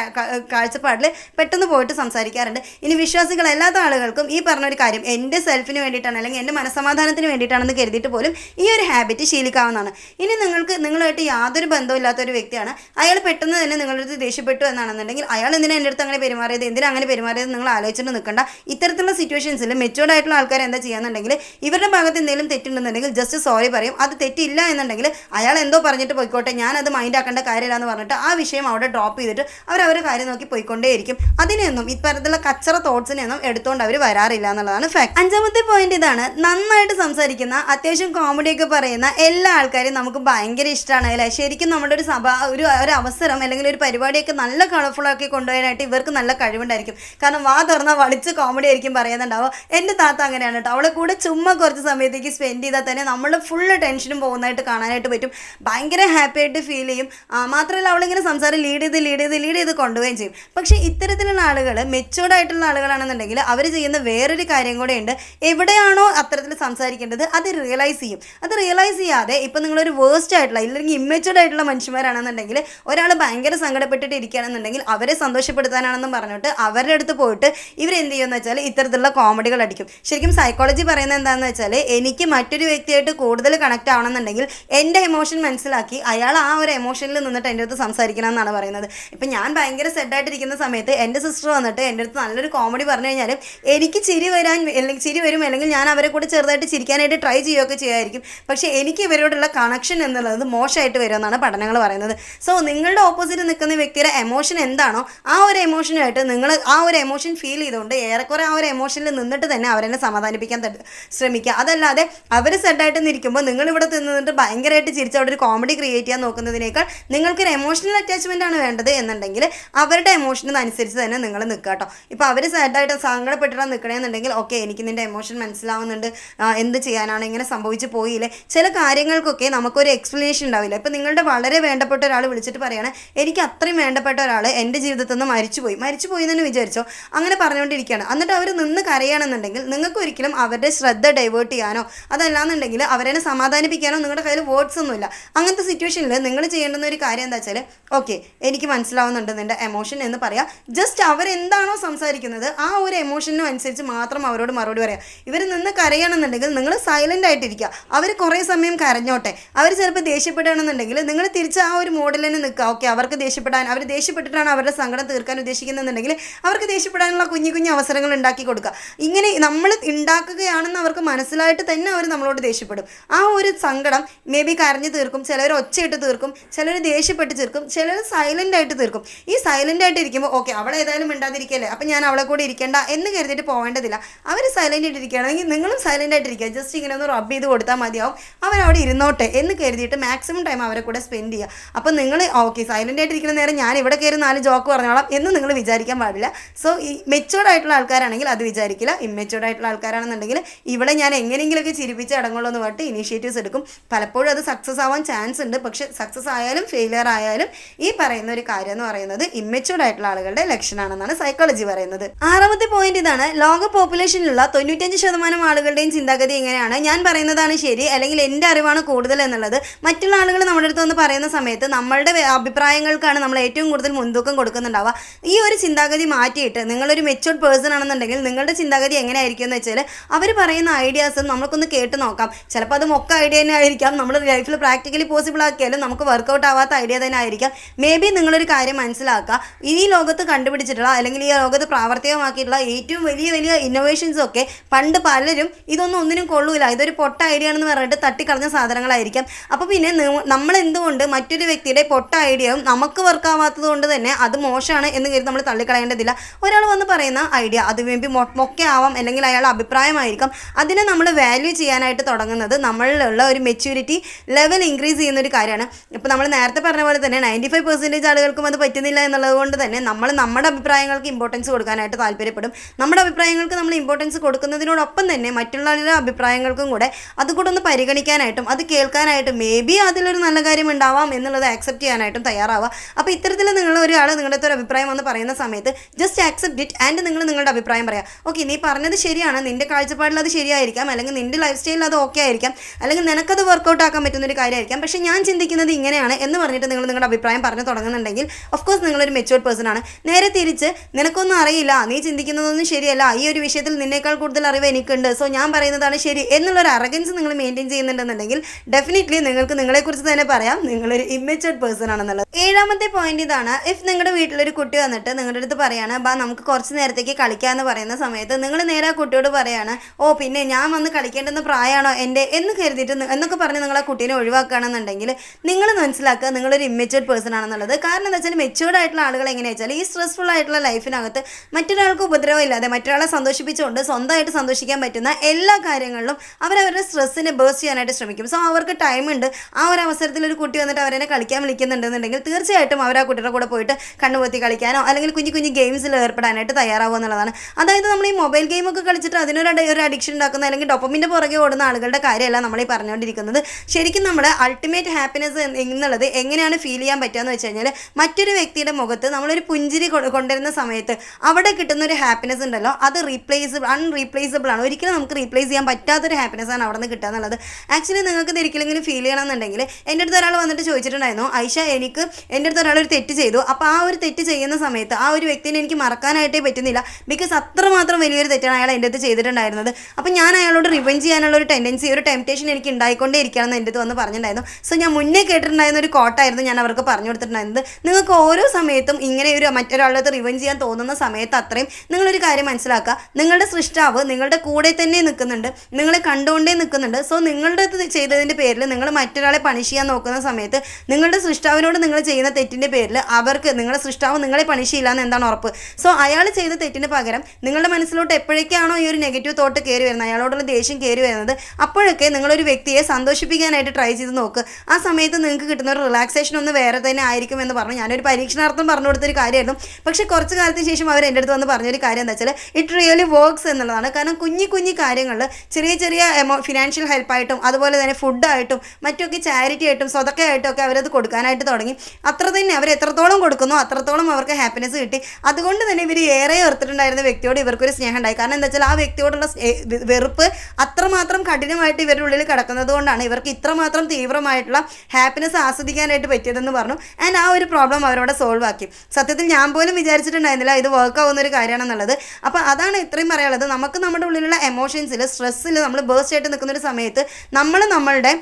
കാഴ്ചപ്പാടിൽ പെട്ടെന്ന് പോയിട്ട് സംസാരിക്കാറുണ്ട്. ഇനി വിശ്വാസികൾ വിശ്വാസികളല്ലാത്ത ആളുകൾക്കും ഈ പറഞ്ഞൊരു കാര്യം എന്റെ സെൽഫിന് വേണ്ടിയിട്ടാണ് അല്ലെങ്കിൽ എന്റെ മനസ്സമാധാനത്തിന് വേണ്ടിയിട്ടാണെന്ന് കരുതിയിട്ട് പോലും ഈ ഒരു ഹാബിറ്റ് ശീലിക്കാവുന്നതാണ്. ഇനി നിങ്ങൾക്ക് നിങ്ങളുമായിട്ട് യാതൊരു ബന്ധമില്ലാത്ത ഒരു വ്യക്തിയാണ്. അയാൾ പെട്ടെന്ന് തന്നെ നിങ്ങളുടെ അടുത്ത് ദേഷ്യപ്പെട്ടു എന്നാണെന്നുണ്ടെങ്കിൽ അയാൾ എന്തിനാ എന്റെ അടുത്ത് അങ്ങനെ പെരുമാറിയത്? എന്തിനാ അങ്ങനെ പെരുമാറിയത് നിങ്ങൾ ആലോചിച്ചിട്ട് നിൽക്കണ്ട. ഇത്തരത്തിലുള്ള സിറ്റുവേഷൻസിൽ മെച്ചുവേർഡ് ആയിട്ടുള്ള ആൾക്കാർ എന്താ ചെയ്യാന്നുണ്ടെങ്കിൽ ഇവരുടെ ഭാഗത്ത് എന്തെങ്കിലും തെറ്റുണ്ടെന്നുണ്ടെങ്കിൽ ജസ്റ്റ് സോറി പറയും. അത് തെറ്റില്ല എന്നുണ്ടെങ്കിൽ അയാൾ എന്തോ പറഞ്ഞിട്ട് പോയിക്കോട്ടെ ഞാൻ അത് മൈൻഡ് ആക്കേണ്ട കാര്യമില്ല എന്ന് പറഞ്ഞിട്ട് ആ വിഷയം അവിടെ ഡ്രോപ്പ് ചെയ്തിട്ട് അവർ അവരുടെ കാര്യം നോക്കി പോയിക്കൊണ്ടേയിരിക്കും. അതിനെയൊന്നും ഇത്തരത്തിലുള്ള കച്ചറ തോട്ട്സിനെയൊന്നും എടുത്തുകൊണ്ട് അവർ വരാറില്ല എന്നുള്ളതാണ് ഫാക്ട് അഞ്ചാമത്തെ പോയിന്റ് ഇതാണ് നന്നായിട്ട് സംസാരിക്കുന്ന അത്യാവശ്യം കോമഡിയൊക്കെ പറയുന്ന എല്ലാ ആൾക്കാരും നമുക്ക് ഭയങ്കര ഇഷ്ടമാണ് അല്ലേ ശരിക്കും നമ്മുടെ ഒരു സഭ ഒരു ഒരു അവസരം അല്ലെങ്കിൽ ഒരു പരിപാടിയൊക്കെ നല്ല കളർഫുൾ ആക്കി കൊണ്ടുപോകാനായിട്ട് ഇവർക്ക് നല്ല കഴിവുണ്ടായിരിക്കും. കാരണം വാ തുറന്നാൽ വളിച്ച് കോമഡി ആയിരിക്കും പറയുന്നുണ്ടാവുക. എന്റെ താത്ത അങ്ങനെയാണ് കേട്ടോ. അവളെ കൂടെ ചുമ്മാ കുറച്ച് സമയത്തേക്ക് സ്പെൻഡ് ചെയ്താൽ തന്നെ നമ്മൾ ഫുള്ള് ടെൻഷനും പോകുന്നതായിട്ട് കാണാനായിട്ട് പറ്റും. ഭയങ്കര ഹാപ്പി ആയിട്ട് ഫീൽ ചെയ്യും. മാത്രമല്ല അവളിങ്ങനെ സംസാരം ലീഡ് ചെയ്ത് ലീഡ് ചെയ്ത് ലീഡ് ചെയ്ത് കൊണ്ടുപോവുകയും ചെയ്യും. പക്ഷേ ഇത്തരത്തിലുള്ള ആളുകൾ മെച്ചോർഡ് ആയിട്ടുള്ള ആളുകളാണെന്നുണ്ടെങ്കിൽ അവർ ചെയ്യുന്ന വേറൊരു കാര്യം കൂടെ ഉണ്ട്. എവിടെയാണോ അത്തരത്തിൽ സംസാരിക്കേണ്ടത് അത് റിയലൈസ് ചെയ്യും. അത് റിയലൈസ് ചെയ്യാതെ ഇപ്പം നിങ്ങളൊരു വേസ്റ്റ് ആയിട്ടുള്ള ഇല്ലെങ്കിൽ ഇമ്മച്ചുവർഡ് ആയിട്ടുള്ള മനുഷ്യന്മാരാണെന്നുണ്ടെങ്കിൽ ഒരാൾ ഭയങ്കര സങ്കടപ്പെട്ടിട്ട് ഇരിക്കുകയാണെന്നുണ്ടെങ്കിൽ അവരെ സന്തോഷപ്പെടുത്താനാണെന്ന് പറഞ്ഞിട്ട് അവരുടെ അടുത്ത് പോയിട്ട് ഇവർ എന്ത് ചെയ്യുമെന്ന് വെച്ചാൽ ഇത്തരത്തിലുള്ള കോമഡികൾ അടിക്കും. ശരിക്കും സൈക്കോളജി പറയുന്നത് എന്താണെന്ന് വെച്ചാൽ എനിക്ക് മറ്റൊരു വ്യക്തിയായിട്ട് കൂടുതൽ കണക്ട് ആവണമെന്നുണ്ടെങ്കിൽ എന്റെ എമോഷൻ മനസ്സിലാക്കി അയാൾ ആ ഒരു എമോഷനിൽ നിന്നിട്ട് എന്റെ അടുത്ത് സംസാരിക്കണം എന്നാണ് പറയുന്നത്. ഇപ്പം ഞാൻ ഭയങ്കര സെഡായിട്ടിരിക്കുന്ന സമയത്ത് എന്റെ സിസ്റ്റർ വന്നിട്ട് എന്റെ അടുത്ത് നല്ലൊരു കോമഡി പറഞ്ഞു കഴിഞ്ഞാൽ എനിക്ക് ചിരി വരാൻ അല്ലെങ്കിൽ ചിരി വരും അല്ലെങ്കിൽ ഞാൻ അവരെ കൂടെ ചെറുതായിട്ട് ചിരിക്കാനായിട്ട് ട്രൈ ചെയ്യുകയൊക്കെ ചെയ്യുമായിരിക്കും പക്ഷേ എനിക്ക് ഇവരോടുള്ള കണക്ഷൻ എന്നുള്ളത് മോശമായിട്ട് വരുമെന്നാണ് പഠനങ്ങൾ പറയുന്നത്. സോ നിങ്ങളുടെ ഓപ്പോസിറ്റ് നിൽക്കുന്ന വ്യക്തിയുടെ എമോഷൻ എന്താണോ ആ ഒരു എമോഷനുമായിട്ട് നിങ്ങൾ ആ ഒരു എമോഷൻ ഫീൽ ചെയ്തുകൊണ്ട് ഏറെക്കുറെ ആ ഒരു എമോഷനിൽ നിന്നിട്ട് തന്നെ അവരെന്നെ സമാധാനിപ്പിക്കാൻ ശ്രമിക്കുക. അതല്ലാതെ അവർ സെഡായിട്ട് നിൽക്കുമ്പോൾ നിങ്ങൾ ഇവിടെ നിന്നിട്ട് ഭയങ്കരമായിട്ട് ചിരിച്ച് അവിടെ ഒരു കോമഡി ക്രിയേറ്റ് ചെയ്യാൻ നോക്കുന്നതിനേക്കാൾ നിങ്ങൾക്കൊരു എമോഷണൽ അറ്റാച്ച്മെന്റ് ആണ് വേണ്ടത് എന്നുണ്ടെങ്കിൽ അവരുടെ എമോഷനനുസരിച്ച് തന്നെ നിങ്ങൾ നിൽക്കുക കേട്ടോ. ഇപ്പോൾ അവർ സാഡായിട്ട് സങ്കടപ്പെട്ടിട്ടാണ് നിൽക്കണമെന്നുണ്ടെങ്കിൽ ഓക്കെ എനിക്ക് നിന്റെ എമോഷൻ മനസ്സിലാവുന്നുണ്ട്. എന്ത് ചെയ്യാനാണ്? ഇങ്ങനെ സംഭവിച്ചു പോയില്ലേ? ചില കാര്യങ്ങൾക്കൊക്കെ നമുക്കൊരു എക്സ്പ്ലനേഷൻ ഉണ്ടാവില്ല. ഇപ്പം നിങ്ങളുടെ വളരെ വേണ്ടപ്പെട്ട ഒരാൾ വിളിച്ചിട്ട് പറയാണ് എനിക്ക് അത്രയും വേണ്ടപ്പെട്ട ഒരാൾ എന്റെ ജീവിതത്തിൽ നിന്ന് മരിച്ചുപോയി. മരിച്ചുപോയി എന്ന് വിചാരിച്ചോ? അങ്ങനെ പറഞ്ഞുകൊണ്ടിരിക്കുകയാണ്. എന്നിട്ട് അവർ നിന്ന് കരയുകയാണെന്നുണ്ടെങ്കിൽ നിങ്ങൾക്ക് ഒരിക്കലും അവരുടെ ശ്രദ്ധ ഡൈവേർട്ട് ചെയ്യാനോ അതല്ലാന്നുണ്ടെങ്കിൽ അവരെ സമാധാനിപ്പിക്കാനോ നിങ്ങളുടെ കയ്യിൽ വേർഡ്സ് ഒന്നുമില്ല അങ്ങനത്തെ സിറ്റുവേഷനിൽ നിങ്ങൾ ചെയ്യേണ്ടുന്ന ഒരു കാര്യം എന്താ വെച്ചാൽ ഓക്കെ എനിക്ക് മനസ്സിലാവുന്നുണ്ട് നിന്റെ എമോഷൻ എന്ന് പറയാം. ജസ്റ്റ് അവരെന്താണോ സംസാരിക്കുന്നത് ആ ഒരു എമോഷനും അനുസരിച്ച് മാത്രം അവരോട് മറുപടി പറയാം. ഇവർ നിന്ന് കരയുകയാണെന്നുണ്ടെങ്കിൽ നിങ്ങൾ സൈലന്റ് ആയിട്ടിരിക്കുക. അവർ കുറേ സമയം കരഞ്ഞോട്ടെ. അവർ ചിലപ്പോൾ ദേഷ്യപ്പെടുകയാണെന്നുണ്ടെങ്കിൽ നിങ്ങൾ തിരിച്ച് ആ ഒരു മോഡിൽ തന്നെ നിൽക്കുക. ഓക്കെ അവർക്ക് ദേഷ്യപ്പെടാൻ അവർ ദേഷ്യപ്പെട്ടിട്ടാണ് അവരുടെ സങ്കടം തീർക്കാൻ ഉദ്ദേശിക്കുന്നുണ്ടെങ്കിൽ അവർക്ക് ദേഷ്യപ്പെടാനുള്ള കുഞ്ഞു കുഞ്ഞു അവസരങ്ങൾ ഉണ്ടാക്കി കൊടുക്കുക. ഇങ്ങനെ നമ്മൾ ഉണ്ടാക്കുകയാണെന്ന് അവർക്ക് മനസ്സിലായിട്ട് തന്നെ അവർ നമ്മളോട് ദേഷ്യപ്പെടും. ആ ഒരു സങ്കടം മേ ബി കരഞ്ഞു തീർക്കും ചിലർ ഒച്ചയിട്ട് തീർക്കും ചിലർ ദേഷ്യപ്പെട്ട് തീർക്കും ചിലർ സൈലന്റ് ആയിട്ട് തീർക്കും. ഈ സൈലന്റ് ആയിട്ട് ഇരിക്കുമ്പോൾ ഓക്കെ അവളെ ഏതായാലും മിണ്ടാതിരിക്കല്ലേ അപ്പം ഞാൻ അവളെ കൂടെ ഇരിക്കേണ്ട എന്ന് കരുതിയിട്ട് പോകേണ്ടതില്ല അവർ സൈലന്റ് ആയിട്ട് ഇരിക്കുകയാണെങ്കിൽ നിങ്ങളും സൈലന്റ് ആയിട്ട് ഇരിക്കുക. ജസ്റ്റ് ഇങ്ങനെ ഒന്ന് റബ്ബ് ചെയ്ത് കൊടുത്താൽ മതിയാവും. അവരവിടെ ഇരുന്നോട്ടെ എന്ന് കരുതിയിട്ട് മാക്സിമം ടൈം അവരെ കൂടെ സ്പെൻഡ് ചെയ്യുക അപ്പം നിങ്ങൾ ഓക്കെ സൈലന്റ് ആയിട്ടിരിക്കുന്ന നേരം ഞാൻ ഇവിടെ കയറി നാല് ജോക്ക് പറഞ്ഞോളാം എന്ന് നിങ്ങൾ വിചാരിക്കാൻ പാടില്ല. സോ ഈ മെച്ചുവേർഡ് ആയിട്ടുള്ള ആൾക്കാരാണെങ്കിൽ അത് വിചാരിക്കില്ല. ഇമ്മെച്ചുവേർഡ് ആയിട്ടുള്ള ആൾക്കാരാണെന്നുണ്ടെങ്കിൽ ഇവിടെ ഞാൻ എങ്ങനെയെങ്കിലുമൊക്കെ ചിരിപ്പിച്ച് അടങ്ങുള്ളൂ എന്ന് പറഞ്ഞിട്ട് ഇനീഷ്യേറ്റീവ്സ് എടുക്കും. പലപ്പോഴും അത് സക്സസ് ആവാൻ ചാൻസ് ഉണ്ട്. പക്ഷേ സക്സസ് ആയാലും ഫെയിലിയർ ആയാലും ഈ പറയുന്ന ഒരു കാര്യം എന്ന് പറയുന്നത് ഇമ്മെച്ചുവേർഡ് ആയിട്ടുള്ള ആളുകളുടെ ലക്ഷണമാണെന്നാണ് സൈക്കോളജി പറയുന്നത്. ആറാമത്തെ പോയിന്റ് ഇതാണ് ലോക പോപ്പുലേഷനിലുള്ള തൊണ്ണൂറ്റഞ്ച് ശതമാനം ആളുകളുടെയും ചിന്താഗതി എങ്ങനെയാണ് ഞാൻ പറയുന്നതാണ് ശരി അല്ലെങ്കിൽ എന്റെ അറിവാണ് കൂടുതൽ എന്നുള്ളത്. മറ്റുള്ള ആളുകൾ നമ്മുടെ അടുത്ത് വന്ന് പറയുന്ന സമയത്ത് നമ്മളുടെ അഭിപ്രായങ്ങൾക്കാണ് നമ്മൾ ഏറ്റവും കൂടുതൽ മുൻതൂക്കം കൊടുക്കുന്നുണ്ടാവുക. ഈ ഒരു ചിന്താഗതി മാറ്റിയിട്ട് നിങ്ങളൊരു മെച്ചുവർഡ് പേഴ്സൺ ആണെന്നുണ്ടെങ്കിൽ നിങ്ങളുടെ ചിന്താഗതി എങ്ങനെയായിരിക്കും എന്ന് വെച്ചാൽ അവർ പറയുന്ന ഐഡിയാസ് നമുക്കൊന്ന് കേട്ട് നോക്കാം. ചിലപ്പോൾ അത് മൊക്ക ഐഡിയ തന്നെ ആയിരിക്കാം. നമ്മൾ ലൈഫിൽ പ്രാക്ടിക്കലി പോസിബിൾ ആക്കിയാലും നമുക്ക് വർക്കൗട്ട് ആവാത്ത ഐഡിയ തന്നെ ആയിരിക്കാം. മേ ബി നിങ്ങളൊരു കാര്യം മനസ്സിലാക്കുക. ഈ ലോകത്ത് കണ്ടുപിടിച്ചിട്ടുള്ള അല്ലെങ്കിൽ ഈ ലോകത്ത് പ്രാവർത്തികമാക്കിയിട്ടുള്ള ഏറ്റവും വലിയ വലിയ ഇന്നോവേഷൻസ് ഒക്കെ പണ്ട് പലരും ഇതൊന്നും ഒന്നിനും കൊള്ളൂല. ഇതൊരു പൊട്ട ഐഡിയ ആണെന്ന് പറഞ്ഞിട്ട് തട്ടിക്കളഞ്ഞ സാധനങ്ങളായിരിക്കാം. അപ്പോൾ പിന്നെ നമ്മൾ എന്തുകൊണ്ട് മറ്റൊരു വ്യക്തിയുടെ പൊട്ട ഐഡിയയും നമുക്ക് വർക്ക് ആവാത്തത് കൊണ്ട് തന്നെ അത് മോശമാണ് എന്ന് കരുതി നമ്മൾ തള്ളിക്കളയേണ്ടതില്ല. ഒരാൾ വന്ന് പറയുന്ന ഐഡിയ അത് മേ ബി മൊക്കെ ആവാം അല്ലെങ്കിൽ അയാളുടെ അഭിപ്രായമായിരിക്കും. അതിനെ നമ്മൾ വാല്യൂ ചെയ്യാനായിട്ട് തുടങ്ങുന്നത് നമ്മളിലുള്ള ഒരു മെച്യൂരിറ്റി ലെവൽ ഇൻക്രീസ് ചെയ്യുന്ന ഒരു കാര്യമാണ്. ഇപ്പോൾ നമ്മൾ നേരത്തെ പറഞ്ഞ പോലെ തന്നെ നയന്റി ഫൈവ് പെർസെന്റേജ് ആളുകൾക്കും അത് പറ്റുന്നില്ല എന്നുള്ളത് കൊണ്ട് തന്നെ നമ്മൾ നമ്മുടെ അഭിപ്രായങ്ങൾക്ക് ഇമ്പോർട്ടൻസ് കൊടുക്കാനായിട്ട് താല്പര്യപ്പെടും. നമ്മുടെ അഭിപ്രായങ്ങൾക്ക് നമ്മൾ ഇമ്പോർട്ടൻസ് കൊടുക്കുന്നതിനോടൊപ്പം തന്നെ മറ്റുള്ളവരുടെ അഭിപ്രായങ്ങൾക്കും കൂടെ അതുകൂടെ ഒന്ന് പരിഗണിക്കാനായിട്ടും അത് കേൾക്കാനായിട്ടും മേ ബി അതിലൊരു നല്ല കാര്യം ഉണ്ടാവാം എന്നുള്ളത് ആക്സെപ്റ്റ് ചെയ്യാനായിട്ടും തയ്യാറാവുക. അപ്പോൾ ഇത്തരത്തിൽ നിങ്ങൾ ഒരാൾ നിങ്ങളുടെ ഒരു അഭിപ്രായം വന്ന് പറയുന്ന സമയത്ത് ജസ്റ്റ് ആക്സെപ്റ്റ് ഇറ്റ് ആൻഡ് നിങ്ങൾ നിങ്ങളുടെ അഭിപ്രായം പറയാം. ഓക്കെ നീ പറഞ്ഞത് ശരിയാണ്. നിന്റെ കാഴ്ചപ്പാടിൽ അത് ശരിയായിരിക്കാം. അല്ലെങ്കിൽ നിന്റെ ലൈഫ് സ്റ്റൈലിൽ അത് ഓക്കെ ആയിരിക്കാം. അല്ലെങ്കിൽ നിനക്കത് വർക്കൗട്ട് ആക്കാൻ പറ്റുന്ന ഒരു കാര്യമായിരിക്കാം. പക്ഷേ ഞാൻ ചിന്തിക്കുന്നത് ഇങ്ങനെയാണ് എന്ന് പറഞ്ഞിട്ട് നിങ്ങൾ നിങ്ങളുടെ അഭിപ്രായം പറഞ്ഞു തുടങ്ങുന്നുണ്ടെങ്കിൽ ഓഫ് കോഴ്സ് നിങ്ങളൊരു മെച്ചുവർഡ് പേഴ്സൺ ആണ്. നേരെ തിരിച്ച് നിനക്കൊന്നും അറിയില്ല. നീ ചിന്തിക്കുന്നതൊന്നും ശരിയല്ല. ഈ ഒരു വിഷയത്തിൽ നിന്നേക്കാൾ കൂടുതൽ അറിവ് എനിക്കുണ്ട്. സോ ഞാൻ പറയുന്നതാണ് ശരി. എന്നുള്ളൊരു അറഗൻസ് നിങ്ങൾ മെയിന്റെയിൻ ചെയ്യുന്നുണ്ടെന്നുണ്ടെങ്കിൽ ഡെഫിനറ്റ്ലി നിങ്ങൾക്ക് നിങ്ങളെക്കുറിച്ച് തന്നെ പറയാം. നിങ്ങളൊരു ഇമ്മച്ചേർഡ് പേഴ്സൺ ആണെന്നുള്ളത്. ഏഴാമത്തെ പോയിന്റ് ഇതാണ്. ഇഫ് നിങ്ങളുടെ വീട്ടിലൊരു കുട്ടി വന്നിട്ട് നിങ്ങളുടെ അടുത്ത് പറയാണ് ബാ നമുക്ക് കുറച്ച് നേരത്തേക്ക് കളിക്കാമെന്ന് പറയുന്ന സമയത്ത് നിങ്ങൾ നേരെ ആ കുട്ടിയോട് പറയാണ് ഓ പിന്നെ ഞാൻ വന്ന് കളിക്കേണ്ടെന്ന് പ്രായമാണോ എന്റെ എന്ന് കരുതിയിട്ട് എന്നൊക്കെ പറഞ്ഞ് നിങ്ങൾ ആ കുട്ടീനെ ഒഴിവാക്കുകയാണെന്നുണ്ടെങ്കിൽ നിങ്ങൾ മനസ്സിലാക്കുക നിങ്ങളൊരു ഇമ്മച്ചേർഡ് പേഴ്സൺ ആണെന്നുള്ളത്. കാരണം എന്താ വെച്ചാൽ മെച്ചുവേർഡ് ആയിട്ടുള്ള ആളുകൾ എങ്ങനെയാ വെച്ചാൽ ഈ സ്ട്രെസ്ഫുൾ ആയിട്ടുള്ള ലൈഫിനകത്ത് മറ്റൊരാൾക്ക് ഉപദ്രവം ഇല്ലാതെ മറ്റൊരാളെ സന്തോഷിപ്പിച്ചുകൊണ്ട് സ്വന്തമായിട്ട് സന്തോഷിക്കാൻ പറ്റുന്ന എല്ലാ കാര്യങ്ങളിലും അവരവരുടെ സ്ട്രെസ്സിനെ ബേസ് ചെയ്യാനായിട്ട് ശ്രമിക്കും. സോ അവർക്ക് ടൈം ഉണ്ട്. ആ ഒരു അവസരത്തിൽ ഒരു കുട്ടി വന്നിട്ട് അവരെന്നെ കളിക്കാൻ വിളിക്കുന്നുണ്ടെന്നുണ്ടെങ്കിൽ തീർച്ചയായിട്ടും അവർ ആ കുട്ടിയുടെ കൂടെ പോയിട്ട് കണ്ണുപൊത്തി കളിക്കാനോ അല്ലെങ്കിൽ കുഞ്ഞു കുഞ്ഞു ഗെയിംസിൽ ഏർപ്പെടാനായിട്ട് തയ്യാറാവുക എന്നുള്ളതാണ്. അതായത് നമ്മൾ ഈ മൊബൈൽ ഗെയിമൊക്കെ കളിച്ചിട്ട് അതിനൊരു ഒരു അഡിക്ഷൻ ഉണ്ടാക്കുന്ന അല്ലെങ്കിൽ ഡൊപ്പമിന്റെ പുറകെ ഓടുന്ന ആളുകളുടെ കാര്യമല്ല നമ്മൾ ഈ പറഞ്ഞുകൊണ്ടിരിക്കുന്നത്. ശരിക്കും നമ്മുടെ അൾട്ടിമേറ്റ് ഹാപ്പിനെസ് എന്നുള്ളത് എങ്ങനെയാണ് ഫീൽ ചെയ്യാൻ പറ്റുക എന്ന് വെച്ച് കഴിഞ്ഞാൽ മറ്റൊരു വ്യക്തിയുടെ മുഖത്ത് നമ്മളൊരു പുഞ്ചിരി കൊണ്ടുവരുന്ന സമയത്ത് അവിടെ കിട്ടുന്ന ഒരു ഹാപ്പിനെസ് ഉണ്ടല്ലോ അത് റീപ്ലേസിബിൾ അൺറീപ്ലേസിബിൾ ആണ്. ഒരിക്കലും നമുക്ക് റീപ്ലേസ് ചെയ്യാൻ പറ്റാത്തൊരു ഹാപ്പിനെസ് ആണ് അവിടെ നിന്ന് കിട്ടുക എന്നുള്ളത്. ആക്ച്വലി നിങ്ങൾക്ക് ഇത് ഒരിക്കലെങ്കിലും ഫീൽ ചെയ്യണമെന്നുണ്ടെങ്കിൽ എന്റെ അടുത്ത് ഒരാൾ വന്നിട്ട് ചോദിച്ചിട്ടുണ്ടായിരുന്നു ഐഷ എനിക്ക് എന്റെ അടുത്ത് ഒരാൾ ഒരു തെറ്റ് ചെയ്തു. അപ്പോൾ ആ ഒരു തെറ്റ് ചെയ്യുന്ന സമയത്ത് ആ ഒരു വ്യക്തിനെ എനിക്ക് മറക്കാനായിട്ടേ പറ്റുന്നില്ല. ബിക്കോസ് അത്രമാത്രം വലിയൊരു തെറ്റാണ് അയാൾ എന്റെ അടുത്ത് ചെയ്തിട്ടുണ്ടായിരുന്നത്. അപ്പോൾ ഞാൻ അയാളോട് റിവെഞ്ച് ചെയ്യാനുള്ള ഒരു ടെൻഡൻസി ഒരു ടെംപ്റ്റേഷൻ എനിക്ക് ഉണ്ടായിക്കൊണ്ടേ ഇരിക്കുകയാണെന്ന് എന്റെ അടുത്ത് വന്ന് പറഞ്ഞിട്ടുണ്ടായിരുന്നു. സോ ഞാൻ മുന്നേ കേട്ടിട്ടുണ്ടായിരുന്ന ഒരു കോട്ടായിരുന്നു ഞാൻ അവർക്ക് പറഞ്ഞു കൊടുത്തിട്ടുണ്ടായിരുന്നത്. നിങ്ങൾക്ക് ഓരോ സമയത്തും ഇങ്ങനെ ഒരു മറ്റൊരാളുടെ റിവെഞ്ച് ചെയ്യാൻ തോന്നുന്ന സമയത്ത് അത്രയും നിങ്ങളൊരു കാര്യം മനസ്സിലാക്കുക. നിങ്ങളുടെ സൃഷ്ടാവ് നിങ്ങളുടെ കൂടെ തന്നെ നിൽക്കുന്നുണ്ട്. നിങ്ങളെ കണ്ടുകൊണ്ടേ നിൽക്കുന്നുണ്ട്. സോ നിങ്ങളുടെ ചെയ്തതിന്റെ പേരിൽ നിങ്ങൾ മറ്റൊരാളെ പണിഷ് ചെയ്യാൻ നോക്കുന്ന സമയത്ത് നിങ്ങളുടെ സൃഷ്ടാവിനോട് നിങ്ങൾ ചെയ്യുന്ന തെറ്റിന്റെ പേരിൽ അവർക്ക് നിങ്ങളുടെ സൃഷ്ടാവ് നിങ്ങളെ പണിഷ് ചെയ്യില്ല എന്ന് എന്താണ് ഉറപ്പ്? സോ അയാൾ ചെയ്ത തെറ്റിന് പകരം നിങ്ങളുടെ മനസ്സിലോട്ട് എപ്പോഴേക്കാണോ ഈ ഒരു നെഗറ്റീവ് തോട്ട് കയറി വരുന്നത് അയാളോടുള്ള ദേഷ്യം കയറി വരുന്നത് അപ്പോഴൊക്കെ നിങ്ങളൊരു വ്യക്തിയെ സന്തോഷിപ്പിക്കാനായിട്ട് ട്രൈ ചെയ്ത് നോക്ക്. ആ സമയത്ത് നിങ്ങൾക്ക് കിട്ടുന്ന ഒരു റിലാക്സേഷൻ ഒന്ന് വേറെ തന്നെ ആയിരിക്കും എന്ന് പറഞ്ഞു. ഞാനൊരു പരീക്ഷണാർത്ഥം പറഞ്ഞു കൊടുത്തൊരു കാര്യമായിരുന്നു. പക്ഷേ കുറച്ച് കാലത്തിന് ശേഷം അവർ എന്റെ അടുത്ത് വന്ന് പറഞ്ഞൊരു കാര്യം എന്താ വെച്ചാൽ ഇറ്റ് റിയലി വർക്ക്സ് എന്നുള്ളതാണ്. കാരണം കുഞ്ഞു കുഞ്ഞു കാര്യങ്ങളിൽ ചെറിയ ചെറിയ എമൗ ഫിനാൻഷ്യൽ ഹെൽപ്പായിട്ടും അതുപോലെ തന്നെ ഫുഡായിട്ടും മറ്റൊക്കെ ചാരിറ്റി ആയിട്ടും സ്വതക്കയായിട്ടും ഒക്കെ അവരത് കൊടുക്കാനായിട്ട് തുടങ്ങി. അത്ര തന്നെ അവർ എത്രത്തോളം കൊടുക്കുന്നു അത്രത്തോളം അവർക്ക് ഹാപ്പിനെസ് കിട്ടി. അതുകൊണ്ട് തന്നെ ഇവർ ഏറെ ഓർത്തിട്ടുണ്ടായിരുന്ന വ്യക്തിയോട് ഇവർക്കൊരു സ്നേഹം ഉണ്ടായി കാരണം എന്താ വെച്ചാൽ ആ വ്യക്തിയോടുള്ള വെറുപ്പ് അത്രമാത്രം കഠിനമായിട്ട് ഇവരുടെ ഉള്ളിൽ കിടക്കുന്നത് കൊണ്ടാണ് ഇവർക്ക് ഇത്രമാത്രം തീവ്രമായിട്ടുള്ള ഹാപ്പിനെസ് ആസ്വദിക്കാനായിട്ട് പറ്റിയതെന്ന് പറഞ്ഞു. ആൻഡ് ആ ഒരു പ്രോബ്ലം അവരോട് സോൾവ് ആക്കി. സത്യത്തിൽ ഞാൻ പോലും വിചാരിച്ചിട്ടുണ്ടായിരുന്നില്ല ഇത് വർക്ക് ആവുന്ന ഒരു കാര്യമാണെന്നുള്ളത്. അപ്പോൾ അതാണ് ഇത്രയും പറയാനുള്ളത്. നമുക്ക് നമ്മുടെ ഉള്ളിലുള്ള എമോഷൻസിൽ സ്ട്രെസ്സിൽ നമ്മൾ ബേസ്റ്റ് ആയിട്ട് നിൽക്കുന്ന ഒരു സമയത്ത് നമ്മൾ നമ്മളുടെ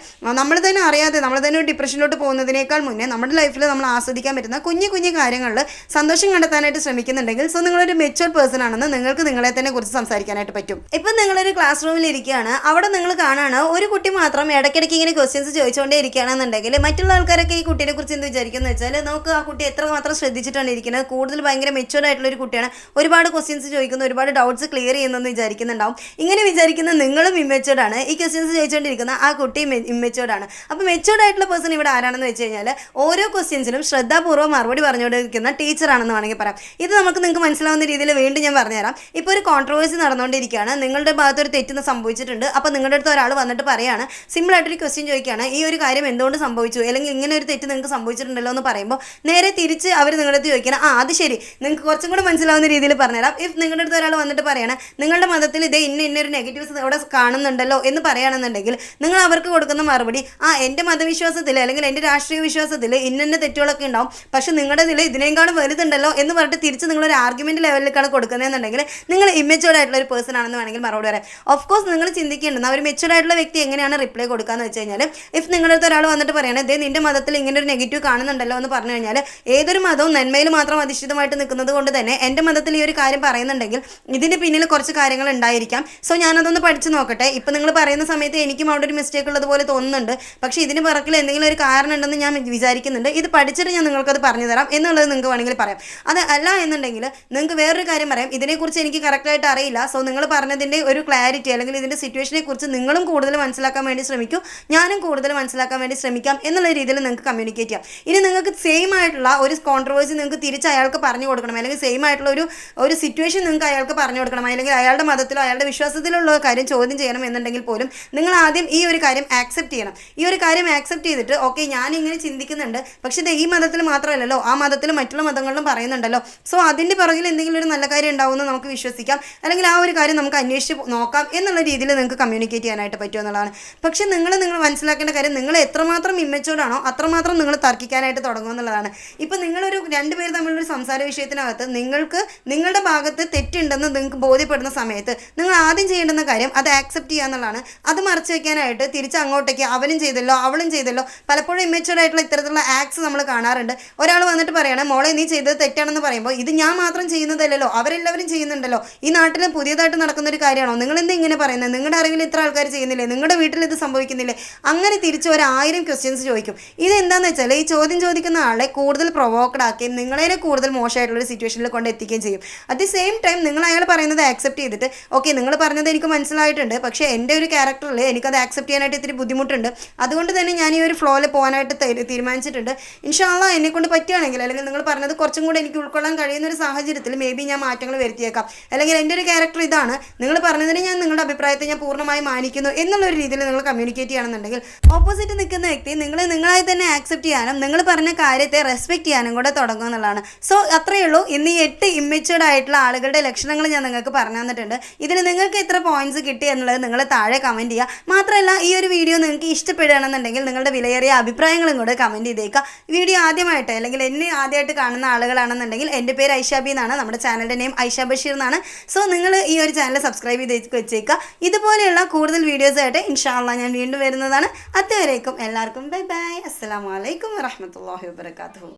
നമ്മൾ തന്നെ അറിയാതെ നമ്മൾ തന്നെ ഒരു ഡിപ്രഷനിലോട്ട് പോകുന്നതിനേക്കാൾ മുന്നേ നമ്മുടെ ലൈഫിൽ നമ്മൾ ആസ്വദിക്കാൻ പറ്റുന്ന കുഞ്ഞു കുഞ്ഞു കാര്യങ്ങളിൽ സന്തോഷം കണ്ടെത്താനായിട്ട് ശ്രമിക്കുന്നുണ്ടെങ്കിൽ സോ നിങ്ങളൊരു മെച്ചുവർ പേഴ്സൺ ആണെന്ന് നിങ്ങൾക്ക് നിങ്ങളെ തന്നെ കുറിച്ച് സംസാരിക്കാനായിട്ട് പറ്റും. ഇപ്പം നിങ്ങളൊരു ക്ലാസ് റൂമിൽ ഇരിക്കുകയാണ്. അവിടെ നിങ്ങൾ കാണാണ് ഒരു കുട്ടി മാത്രം ഇടയ്ക്കിടയ്ക്ക് ഇങ്ങനെ ക്വസ്റ്റ്യൻസ് ചോദിച്ചുകൊണ്ടേ ഇരിക്കുകയാണെന്നുണ്ടെങ്കിൽ മറ്റുള്ള ആൾക്കാരൊക്കെ ഈ കുട്ടിയെ കുറിച്ച് എന്ത് വിചാരിക്കുന്നു വെച്ചാൽ നമുക്ക് ആ കുട്ടി എത്ര മാത്രം ശ്രദ്ധിച്ചിട്ടാണ് ഇരിക്കുന്നത്? കൂടുതൽ ഭയങ്കര മെച്ചുവർ ആയിട്ടുള്ള ഒരു കുട്ടിയാണ്. ഒരുപാട് ക്വസ്റ്റ്യൻസ് ചോദിക്കുന്നു ഒരുപാട് ഡൗട്ട്സ് ക്ലിയർ ചെയ്യുന്നെന്ന് വിചാരിക്കുന്നുണ്ടാവും. ഇങ്ങനെ വിചാരിക്കുന്ന നിങ്ങളും ഇമ്മെച്ചോർഡാണ് ആണ്. ഈ ക്വസ്റ്റ്യൻസ് ചോദിച്ചുകൊണ്ടിരിക്കുന്ന ആ കുട്ടി ഇമ്മെച്ചോർഡാണ് ആണ്. അപ്പോൾ മെച്ചുവർഡ് ആയിട്ടുള്ള പേഴ്സൺ ഇവിടെ ആരാണെന്ന് വെച്ച് കഴിഞ്ഞാൽ ഓരോ ക്വസ്റ്റ്യൻസിനും ശ്രദ്ധാപൂർവം മറുപടി പറഞ്ഞുകൊണ്ടിരിക്കുന്ന ടീച്ചറാണെന്ന് വേണമെങ്കിൽ പറയാം. ഇത് നമുക്ക് നിങ്ങൾക്ക് മനസ്സിലാവുന്ന രീതിയിൽ വീണ്ടും ഞാൻ പറഞ്ഞുതരാം. ഇപ്പോൾ ഒരു കോൺട്രവേഴ്സി നടന്നുകൊണ്ടിരിക്കുകയാണ്. നിങ്ങളുടെ ഭാഗത്ത് ഒരു തെറ്റ് സംഭവിച്ചിട്ടുണ്ട്. അപ്പോൾ നിങ്ങളുടെ അടുത്ത് ഒരാൾ വന്നിട്ട് പറയാണ് സിമ്പിളായിട്ടൊരു ക്വസ്റ്റ്യൻ ചോദിക്കുകയാണ് ഈ ഒരു കാര്യം എന്തുകൊണ്ട് സംഭവിച്ചു? അല്ലെങ്കിൽ ഇങ്ങനെ ഒരു തെറ്റ് നിങ്ങൾക്ക് സംഭവിച്ചിട്ടുണ്ടല്ലോ എന്ന് പറയുമ്പോൾ നേരെ തിരിച്ച് അവർ നിങ്ങളുടെ അടുത്ത് ചോദിക്കണം ആ അത് ശരി. നിങ്ങൾക്ക് കുറച്ചും കൂടെ മനസ്സിലാവുന്ന രീതിയിൽ പറഞ്ഞുതരാം. ഇഫ് നിങ്ങളുടെ അടുത്ത് ഒരാൾ വന്നിട്ട് പറയാണ് നിങ്ങളുടെ മതത്തിൽ ഇതേ ഇന്ന ഇന്നൊരു നെഗറ്റീവ്സ് അവിടെ കാണുന്നുണ്ടല്ലോ എന്ന് പറയുകയാണെന്നുണ്ടെങ്കിൽ നിങ്ങൾ അവർക്ക് കൊടുക്കുന്ന മറുപടി ആ എന്റെ മതവിശ്വാസത്തിൽ അല്ലെങ്കിൽ എന്റെ രാഷ്ട്രീയ വിശ്വാസത്തിൽ ഇന്നെ തെറ്റുകളൊക്കെ ഉണ്ടാവും. പക്ഷേ നിങ്ങളുടെ ഇതിൽ ഇതിനേക്കാളും വലുതുണ്ടല്ലോ എന്ന് പറഞ്ഞിട്ട് തിരിച്ച് നിങ്ങളൊരു ആർഗ്യുമെന്റ് ലെവലിലേക്കാണ് കൊടുക്കുന്നതെന്നുണ്ടെങ്കിൽ നിങ്ങൾ ഇമ്മച്ചുവർഡ് ആയിട്ടുള്ള ഒരു പേഴ്സൺ ആണെന്ന് വേണമെങ്കിൽ മറുപടി പറയാം. ഓഫ് കോഴ്സ് നിങ്ങൾ ചിന്തിക്കേണ്ടത് ഒരു മെച്ചുവേർഡ് വ്യക്തി എങ്ങനെയാണ് റിപ്ലൈ കൊടുക്കാന്ന് വെച്ച് കഴിഞ്ഞാൽ ഇഫ് നിങ്ങളുടെ ഒരാൾ വന്നിട്ട് പറയണേ ഇതേ നിന്റെ മതത്തിൽ ഇങ്ങനെ ഒരു നെഗറ്റീവ് കാണുന്നുണ്ടല്ലോ എന്ന് പറഞ്ഞു കഴിഞ്ഞാൽ ഏതൊരു മതവും നന്മയിൽ മാത്രം അധിഷ്ഠിതമായിട്ട് നിൽക്കുന്നത് കൊണ്ട് തന്നെ എന്റെ മതത്തിൽ ഈ ഒരു കാര്യം പറയുന്നുണ്ടെങ്കിൽ ഇതിന് പിന്നിൽ കുറച്ച് കാര്യങ്ങൾ ഉണ്ടായിരിക്കാം. സോ ഞാനതൊന്ന് പഠിച്ചു നോക്കട്ടെ. ഇപ്പം നിങ്ങൾ പറയുന്ന സമയത്ത് എനിക്കും അവിടെ ഒരു മിസ്റ്റേക്ക് ഉള്ളതുപോലെ തോന്നുന്നുണ്ട്. പക്ഷേ ഇതിന് പിറക്കിൽ എന്തെങ്കിലും ഒരു കാരണം ഉണ്ടെന്ന് ഞാൻ വിചാരിക്കുന്നുണ്ട്. ഇത് പഠിച്ചിട്ട് ഞാൻ നിങ്ങൾക്കത് പറഞ്ഞു തരാം എന്നുള്ളത് നിങ്ങൾക്ക് വേണമെങ്കിൽ പറയാം. അത് അല്ല എന്നുണ്ടെങ്കിൽ നിങ്ങൾക്ക് വേറൊരു കാര്യം പറയാം. ഇതിനെക്കുറിച്ച് എനിക്ക് കറക്റ്റായിട്ട് അറിയില്ല. സോ നിങ്ങൾ പറഞ്ഞതിന്റെ ഒരു ക്ലാരിറ്റി അല്ലെങ്കിൽ ഇതിന്റെ സിറ്റുവേഷനെ കുറിച്ച് നിങ്ങളും കൂടുതൽ മനസ്സിലാക്കാൻ വേണ്ടി ശ്രമിക്കും. ഞാനും കൂടുതൽ മനസ്സിലാക്കാൻ വേണ്ടി ശ്രമിക്കാം എന്നുള്ള രീതിയിൽ നിങ്ങൾക്ക് കമ്മ്യൂണിക്കേറ്റ് ചെയ്യാം. ഇനി നിങ്ങൾക്ക് സെയിം ആയിട്ടുള്ള ഒരു കോൺട്രവേഴ്സി നിങ്ങൾക്ക് തിരിച്ച് അയാൾക്ക് പറഞ്ഞു കൊടുക്കണം. അല്ലെങ്കിൽ സെയിം ആയിട്ടുള്ള ഒരു ഒരു സിറ്റുവേഷൻ നിങ്ങൾക്ക് അയാൾക്ക് പറഞ്ഞു കൊടുക്കണം. അല്ലെങ്കിൽ അയാളുടെ മതത്തിലോ അയാളുടെ വിശ്വാസത്തിലുള്ള കാര്യം ചോദ്യം ചെയ്യണം എന്നുണ്ടെങ്കിൽ പോലും നിങ്ങൾ ആദ്യം ഈ ഒരു കാര്യം ആക്സെപ്റ്റ് ചെയ്യണം. ഈ ഒരു കാര്യം ആക്സെപ്റ്റ് ആക്സെപ്റ്റ് ചെയ്തിട്ട് ഓക്കെ ഞാൻ ഇങ്ങനെ ചിന്തിക്കുന്നുണ്ട്. പക്ഷേ ഇത് ഈ മതത്തിൽ മാത്രമല്ലല്ലോ ആ മതത്തിൽ മറ്റുള്ള മതങ്ങളിലും പറയുന്നുണ്ടല്ലോ. സോ അതിന്റെ പുറകിൽ എന്തെങ്കിലും ഒരു നല്ല കാര്യം ഉണ്ടാവുമെന്ന് നമുക്ക് വിശ്വസിക്കാം. അല്ലെങ്കിൽ ആ ഒരു കാര്യം നമുക്ക് അന്വേഷിച്ച് നോക്കാം എന്നുള്ള രീതിയിൽ നിങ്ങൾക്ക് കമ്മ്യൂണിക്കേറ്റ് ചെയ്യാനായിട്ട് പറ്റുമെന്നുള്ളതാണ് പക്ഷേ നിങ്ങൾ നിങ്ങൾ മനസ്സിലാക്കേണ്ട കാര്യം നിങ്ങൾ എത്രമാത്രം ഇമ്മച്ചോടാണോ അത്രമാത്രം നിങ്ങൾ തർക്കിക്കാനായിട്ട് തുടങ്ങും എന്നുള്ളതാണ്. ഇപ്പം നിങ്ങളൊരു രണ്ടുപേർ തമ്മിലൊരു സംസാര വിഷയത്തിനകത്ത് നിങ്ങൾക്ക് നിങ്ങളുടെ ഭാഗത്ത് തെറ്റുണ്ടെന്ന് നിങ്ങൾക്ക് ബോധ്യപ്പെടുന്ന സമയത്ത് നിങ്ങൾ ആദ്യം ചെയ്യേണ്ടുന്ന കാര്യം അത് ആക്സെപ്റ്റ് ചെയ്യുക എന്നുള്ളതാണ്. അത് മറച്ചു വെക്കാനായിട്ട് തിരിച്ച് അങ്ങോട്ടേക്ക് അവനും ചെയ്തല്ലോ അവളും ചെയ്തല്ലോ. പലപ്പോഴും ഇമ്മച്ചുവർ ആയിട്ടുള്ള ഇത്തരത്തിലുള്ള ആക്ട്സ് നമ്മൾ കാണാറുണ്ട്. ഒരാൾ വന്നിട്ട് പറയണം മോളെ നീ ചെയ്തത് തെറ്റാണെന്ന് പറയുമ്പോൾ ഇത് ഞാൻ മാത്രം ചെയ്യുന്നതല്ലല്ലോ അവരെല്ലാവരും ചെയ്യുന്നുണ്ടല്ലോ. ഈ നാട്ടിൽ പുതിയതായിട്ട് നടക്കുന്ന ഒരു കാര്യമാണോ? നിങ്ങൾ എന്താ ഇങ്ങനെ പറയുന്നത് നിങ്ങളുടെ അറിവിൽ ഇത്ര ആൾക്കാർ ചെയ്യുന്നില്ലേ? നിങ്ങളുടെ വീട്ടിൽ ഇത് സംഭവിക്കുന്നില്ലേ? അങ്ങനെ തിരിച്ച് ഒരു ആയിരം ക്വസ്റ്റ്യൻസ് ചോദിക്കും. ഇതെന്താന്ന് വെച്ചാൽ ഈ ചോദ്യം ചോദിക്കുന്ന ആളെ കൂടുതൽ പ്രൊവോക്കഡ് ആക്കുകയും നിങ്ങളെ കൂടുതൽ മോശമായിട്ടുള്ള ഒരു സിറ്റുവേഷനിൽ കൊണ്ട് എത്തിക്കുകയും ചെയ്യും. അറ്റ് ദി സെയിം ടൈം നിങ്ങൾ അയാൾ പറയുന്നത് ആക്സെപ്റ്റ് ചെയ്തിട്ട് ഓക്കെ നിങ്ങൾ പറഞ്ഞത് എനിക്ക് മനസ്സിലായിട്ടുണ്ട്. പക്ഷേ എന്റെ ഒരു ക്യാരക്ടറിൽ എനിക്കത് ആക്സെപ്റ്റ് ചെയ്യാനായിട്ട് ഇത്തിരി ബുദ്ധിമുട്ടുണ്ട്. അതുകൊണ്ട് തന്നെ ഞാൻ ഈ ഒരു ഫ്ലോയിൽ പോകാനായിട്ട് തീരുമാനിച്ചിട്ടുണ്ട്. ഇൻഷാല്ല എന്നെ കൊണ്ട് പറ്റുകയാണെങ്കിൽ അല്ലെങ്കിൽ നിങ്ങൾ പറഞ്ഞത് കുറച്ചും കൂടെ എനിക്ക് ഉൾക്കൊള്ളാൻ കഴിയുന്ന ഒരു സാഹചര്യത്തിൽ മേ ബി ഞാൻ മാറ്റങ്ങൾ വരുത്തിയേക്കാം. അല്ലെങ്കിൽ എന്റെ ഒരു ക്യാരക്ടർ ഇതാണ്. നിങ്ങൾ പറഞ്ഞതിന് ഞാൻ നിങ്ങളുടെ അഭിപ്രായത്തെ ഞാൻ പൂർണമായി മാനിക്കുന്നു എന്നുള്ളൊരു രീതിയിൽ നിങ്ങൾ കമ്മ്യൂണിക്കേറ്റ് ചെയ്യണമെന്നുണ്ടെങ്കിൽ ഓപ്പോസിറ്റ് നിൽക്കുന്ന വ്യക്തി നിങ്ങളെ നിങ്ങളായി തന്നെ ആക്സെപ്റ്റ് ചെയ്യാനും നിങ്ങൾ പറഞ്ഞ കാര്യത്തെ റെസ്പെക്ട് ചെയ്യാനും കൂടെ തുടങ്ങും എന്നുള്ളതാണ്. സോ അത്രയേ ഉള്ളൂ. ഇന്ന് ഈ എട്ട് ഇമ്മച്ചുവേർഡ് ആയിട്ടുള്ള ആളുകളുടെ ലക്ഷണങ്ങൾ ഞാൻ നിങ്ങൾക്ക് പറഞ്ഞു തന്നിട്ടുണ്ട്. ഇതിൽ നിങ്ങൾക്ക് എത്ര പോയിന്റ്സ് കിട്ടി എന്നുള്ളത് നിങ്ങൾ താഴെ കമന്റ് ചെയ്യുക. മാത്രമല്ല ഈ ഒരു വീഡിയോ നിങ്ങൾക്ക് ഇഷ്ടപ്പെടുകയാണെന്നുണ്ടെങ്കിൽ നിങ്ങളുടെ വിലയേറിയ അഭിപ്രായങ്ങളും കൂടെ കമന്റ് ചെയ്തേക്കുക. വീഡിയോ ആദ്യമായിട്ട് അല്ലെങ്കിൽ എന്നെ ആദ്യമായിട്ട് കാണുന്ന ആളുകളാണെന്നുണ്ടെങ്കിൽ എന്റെ പേര് ഐഷാബി എന്നാണ്. നമ്മുടെ ചാനലിന്റെ നെയിം ഐഷ ബഷീർ എന്നാണ്. സോ നിങ്ങൾ ഈ ഒരു ചാനൽ സബ്സ്ക്രൈബ് ചെയ്ത് വെച്ചേക്കുക. ഇതുപോലെയുള്ള കൂടുതൽ വീഡിയോസ് ആയിട്ട് ഇൻഷാല്ല ഞാൻ വീണ്ടും വരുന്നതാണ്. അതുവരേക്കും എല്ലാവർക്കും ബൈ ബൈ അസ്സാം വലൈക്കും വറഹമത്തല്ലാഹി വാബർക്കാത്തു